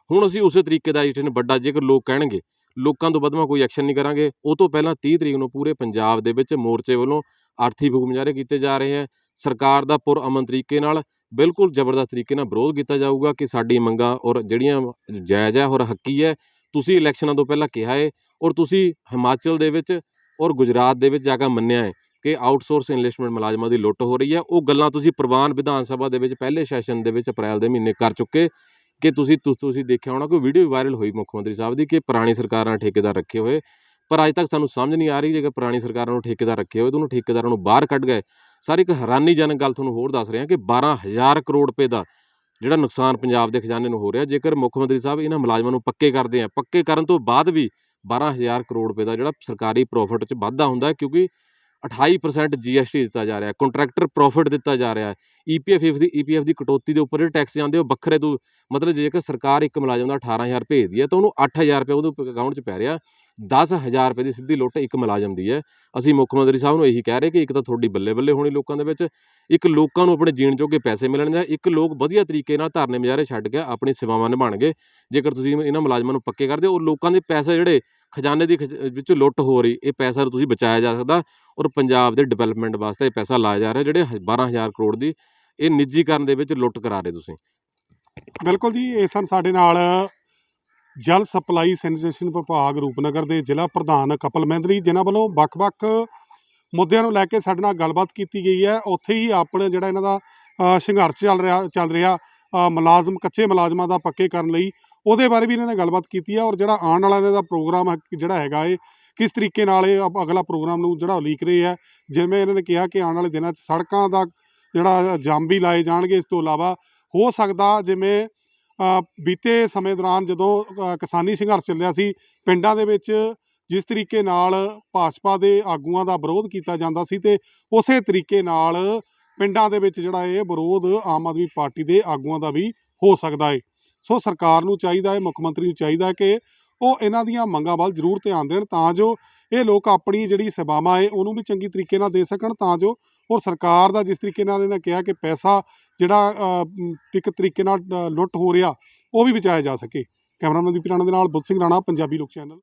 ਹੁਣ ਅਸੀਂ ਉਸੇ ਤਰੀਕੇ ਦਾ ਐਜੀਟੇਸ਼ਨ ਵੱਡਾ ਜੇਕਰ ਲੋਕ ਕਹਿਣਗੇ। ਲੋਕਾਂ ਤੋਂ ਵਧਵਾ ਕੋਈ ਐਕਸ਼ਨ ਨਹੀਂ ਕਰਾਂਗੇ। ਉਹ ਤੋਂ ਪਹਿਲਾਂ 30 ਤਰੀਕ ਨੂੰ ਪੂਰੇ ਪੰਜਾਬ ਦੇ ਵਿੱਚ ਮੋਰਚੇ ਵੱਲੋਂ ਆਰਥੀ ਹੁਕਮ ਜਾਰੀ ਕੀਤੇ ਜਾ ਰਹੇ ਹੈ। ਸਰਕਾਰ ਦਾ ਪੁਰ ਅਮਨ ਤਰੀਕੇ ਨਾਲ ਬਿਲਕੁਲ ਜ਼ਬਰਦਸਤ ਤਰੀਕੇ ਨਾਲ ਵਿਰੋਧ ਕੀਤਾ ਜਾਊਗਾ ਕਿ ਸਾਡੀ ਮੰਗਾਂ ਔਰ ਜਿਹੜੀਆਂ ਜਾਇਜ਼ ਹੈ ਔਰ ਹੱਕੀ ਹੈ, ਤੁਸੀਂ ਇਲੈਕਸ਼ਨਾਂ ਤੋਂ ਪਹਿਲਾਂ ਕਿਹਾ ਹੈ ਔਰ ਤੁਸੀਂ ਹਿਮਾਚਲ ਦੇ ਵਿੱਚ ਔਰ ਗੁਜਰਾਤ ਦੇ ਵਿੱਚ ਜਾ ਕੇ ਮੰਨਿਆ ਹੈ ਕਿ ਆਊਟਸੋਰਸ ਇਨਵੈਸਟਮੈਂਟ ਮੁਲਾਜ਼ਮਾਂ ਦੀ ਲੁੱਟ ਹੋ ਰਹੀ ਹੈ। ਉਹ ਗੱਲਾਂ ਤੁਸੀਂ ਪ੍ਰਵਾਨ ਵਿਧਾਨ ਸਭਾ ਦੇ ਵਿੱਚ ਪਹਿਲੇ ਸੈਸ਼ਨ ਦੇ ਵਿੱਚ ਅਪ੍ਰੈਲ ਦੇ ਮਹੀਨੇ ਕਰ ਚੁੱਕੇ ਕਿ ਤੁਸੀਂ ਤੁ- ਤੁਸੀਂ ਦੇਖਿਆ ਹੋਣਾ ਕੋਈ ਵੀਡੀਓ ਵਾਇਰਲ ਹੋਈ ਮੁੱਖ ਮੰਤਰੀ ਸਾਹਿਬ ਦੀ ਕਿ ਪੁਰਾਣੀ ਸਰਕਾਰਾਂ ਨੇ ਠੇਕੇਦਾਰ ਰੱਖੇ ਹੋਏ। ਪਰ ਅੱਜ ਤੱਕ ਸਾਨੂੰ ਸਮਝ ਨਹੀਂ ਆ ਰਹੀ ਜੇਕਰ ਪੁਰਾਣੀ ਸਰਕਾਰਾਂ ਨੂੰ ਠੇਕੇਦਾਰ ਰੱਖੇ ਹੋਏ ਤਾਂ ਉਹਨੂੰ ਠੇਕੇਦਾਰਾਂ ਨੂੰ ਬਾਹਰ ਕੱਢ ਗਏ। ਸਾਰੀ, ਇੱਕ ਹੈਰਾਨੀਜਨਕ ਗੱਲ ਤੁਹਾਨੂੰ ਹੋਰ ਦੱਸ ਰਿਹਾ ਕਿ 12000 ਕਰੋੜ ਰੁਪਏ ਦਾ ਜਿਹੜਾ ਨੁਕਸਾਨ ਪੰਜਾਬ ਦੇ ਖਜ਼ਾਨੇ ਨੂੰ ਹੋ ਰਿਹਾ, ਜੇਕਰ ਮੁੱਖ ਮੰਤਰੀ ਸਾਹਿਬ ਇਹਨਾਂ ਮੁਲਾਜ਼ਮਾਂ ਨੂੰ ਪੱਕੇ ਕਰਦੇ ਆ, ਪੱਕੇ ਕਰਨ ਤੋਂ ਬਾਅਦ ਵੀ 12000 ਕਰੋੜ ਰੁਪਏ ਦਾ ਜਿਹੜਾ ਸਰਕਾਰੀ ਪ੍ਰੋਫਿਟ 'ਚ ਵਾਧਾ ਹੁੰਦਾ ਹੈ ਕਿਉਂਕਿ 28% GST ਦਿੱਤਾ ਜਾ ਰਿਹਾ ਹੈ ਕੰਟਰੈਕਟਰ ਪ੍ਰੋਫਿਟ ਦਿੱਤਾ ਜਾ ਰਿਹਾ ਹੈ EPF ਦੀ EPF ਦੀ ਕਟੌਤੀ ਦੇ ਉੱਪਰ ਜਿਹੜੇ ਟੈਕਸ ਜਾਂਦੇ ਉਹ ਵੱਖਰੇ ਤੋਂ ਮਤਲਬ ਜੇਕਰ ਸਰਕਾਰ ਇੱਕ ਮੁਲਾਜ਼ਮ ਦਾ 18000 ਭੇਜਦੀ ਹੈ ਤਾਂ ਉਹਨੂੰ 8000 ਰੁਪਏ ਉਹਦੇ ਅਕਾਊਂਟ 'ਚ ਪੈ ਰਿਹਾ 10000 ਰੁਪਏ ਦੀ ਸਿੱਧੀ ਲੁੱਟ ਇੱਕ ਮੁਲਾਜ਼ਮ ਦੀ ਹੈ। ਅਸੀਂ ਮੁੱਖ ਮੰਤਰੀ ਸਾਹਿਬ ਨੂੰ ਇਹੀ ਕਹਿ ਰਹੇ ਕਿ ਇੱਕ ਤਾਂ ਤੁਹਾਡੀ ਬੱਲੇ ਬੱਲੇ ਹੋਣੀ ਲੋਕਾਂ ਦੇ ਵਿੱਚ, ਇੱਕ ਲੋਕਾਂ ਨੂੰ ਆਪਣੇ ਜੀਣ ਜੋਗੇ ਪੈਸੇ ਮਿਲਣ ਜਾਂ ਇੱਕ ਲੋਕ ਵਧੀਆ ਤਰੀਕੇ ਨਾਲ ਧਰਨੇ ਮੁਜ਼ਾਹਰੇ ਛੱਡ ਕੇ ਆਪਣੀ ਸੇਵਾਵਾਂ ਨਿਭਾਉਣਗੇ। ਜੇਕਰ ਤੁਸੀਂ ਇਹਨਾਂ ਮੁਲਾਜ਼ਮਾਂ ਨੂੰ ਪੱਕੇ ਕਰਦੇ ਹੋ, ਉਹ ਲੋਕਾਂ ਦੇ ਪੈਸੇ ਜਿਹੜੇ ਖਜ਼ਾਨੇ ਦੀ ਖਜ਼- ਵਿੱਚ ਲੁੱਟ ਹੋ ਰਹੀ, ਇਹ ਪੈਸਾ ਤੁਸੀਂ ਬਚਾਇਆ ਜਾ ਸਕਦਾ ਔਰ ਪੰਜਾਬ ਦੇ ਡਿਵੈਲਪਮੈਂਟ ਵਾਸਤੇ ਇਹ ਪੈਸਾ ਲਾਇਆ ਜਾ ਰਿਹਾ ਜਿਹੜੇ ਹ- 12000 ਕਰੋੜ ਦੀ ਇਹ ਨਿੱਜੀਕਰਨ ਦੇ ਵਿੱਚ ਲੁੱਟ ਕਰਾ ਰਹੇ ਤੁਸੀਂ। ਬਿਲਕੁਲ ਜੀ, ਇਹ ਸਨ ਸਾਡੇ ਨਾਲ ਜਲ ਸਪਲਾਈ ਸੈਨੀਟੇਸ਼ਨ ਵਿਭਾਗ ਰੂਪਨਗਰ ਦੇ ਜ਼ਿਲ੍ਹਾ ਪ੍ਰਧਾਨ ਕਪਲ ਮਹਿੰਦਰੀ, ਜਿਨ੍ਹਾਂ ਵੱਲੋਂ ਵੱਖ-ਵੱਖ ਮੁੱਦਿਆਂ ਨੂੰ ਲੈ ਕੇ ਸਾਡੇ ਨਾਲ ਗੱਲਬਾਤ ਕੀਤੀ ਗਈ ਹੈ। ਉੱਥੇ ਹੀ ਆਪਣਾ ਜਿਹੜਾ ਇਹਨਾਂ ਦਾ ਸੰਘਰਸ਼ ਚੱਲ ਰਿਹਾ ਚੱਲ ਰਿਹਾ ਮੁਲਾਜ਼ਮ, ਕੱਚੇ ਮੁਲਾਜ਼ਮਾਂ ਦਾ ਪੱਕੇ ਕਰਨ ਲਈ, ਉਹਦੇ ਬਾਰੇ ਵੀ ਇਹਨਾਂ ਨੇ ਗੱਲਬਾਤ ਕੀਤੀ ਹੈ ਔਰ ਜਿਹੜਾ ਆਉਣ ਵਾਲਾ ਇਹਨਾਂ ਦਾ ਪ੍ਰੋਗਰਾਮ ਜਿਹੜਾ ਹੈਗਾ ਏ ਕਿਸ ਤਰੀਕੇ ਨਾਲ ਇਹ ਅਗਲਾ ਪ੍ਰੋਗਰਾਮ ਨੂੰ ਜਿਹੜਾ ਉਲੀਕ ਰਹੇ ਹੈ। ਜਿਵੇਂ ਇਹਨਾਂ ਨੇ ਕਿਹਾ ਕਿ ਆਉਣ ਵਾਲੇ ਦਿਨਾਂ 'ਚ ਸੜਕਾਂ ਦਾ ਜਿਹੜਾ ਜਾਮ ਵੀ ਲਾਏ ਜਾਣਗੇ, ਇਸ ਤੋਂ ਇਲਾਵਾ ਹੋ ਸਕਦਾ ਜਿਵੇਂ ਬੀਤੇ ਸਮੇਂ ਦੌਰਾਨ ਜਦੋਂ ਕਿਸਾਨੀ ਸੰਘਰਸ਼ ਚੱਲਿਆ ਸੀ, ਪਿੰਡਾਂ ਦੇ ਵਿੱਚ ਜਿਸ ਤਰੀਕੇ ਨਾਲ ਭਾਜਪਾ ਦੇ ਆਗੂਆਂ ਦਾ ਵਿਰੋਧ ਕੀਤਾ ਜਾਂਦਾ ਸੀ ਤੇ ਉਸੇ ਤਰੀਕੇ ਨਾਲ ਪਿੰਡਾਂ ਦੇ ਵਿੱਚ ਜਿਹੜਾ ਇਹ ਵਿਰੋਧ ਆਮ ਆਦਮੀ ਪਾਰਟੀ ਦੇ ਆਗੂਆਂ ਦਾ ਵੀ ਹੋ ਸਕਦਾ ਹੈ ਸੋ ਸਰਕਾਰ ਨੂੰ ਚਾਹੀਦਾ ਹੈ, ਮੁੱਖ ਮੰਤਰੀ ਨੂੰ ਚਾਹੀਦਾ ਹੈ ਕਿ ਉਹ ਇਹਨਾਂ ਦੀਆਂ ਮੰਗਾਂ ਵੱਲ ਜ਼ਰੂਰ ਧਿਆਨ ਦੇਣ ਤਾਂ ਜੋ ਇਹ ਲੋਕ ਆਪਣੀ ਜਿਹੜੀ ਸੇਵਾਵਾਂ ਹੈ ਉਹਨੂੰ ਵੀ ਚੰਗੀ ਤਰੀਕੇ ਨਾਲ ਦੇ ਸਕਣ ਤਾਂ ਜੋ ਔਰ ਸਰਕਾਰ ਦਾ ਜਿਸ ਤਰੀਕੇ ਨਾਲ ਇਹਨਾਂ ਕਿਹਾ ਕਿ ਪੈਸਾ ਜਿਹੜਾ ਇੱਕ ਤਰੀਕੇ ਨਾਲ ਲੁੱਟ ਹੋ ਰਿਹਾ, ਉਹ ਵੀ ਬਚਾਇਆ ਜਾ ਸਕੇ। ਕੈਮਰਾਮੈਨ ਦੀ ਰਾਣਾ ਦੇ ਨਾਲ ਬੁੱਧ ਸਿੰਘ ਰਾਣਾ, ਪੰਜਾਬੀ ਲੋਕ ਚੈਨਲ।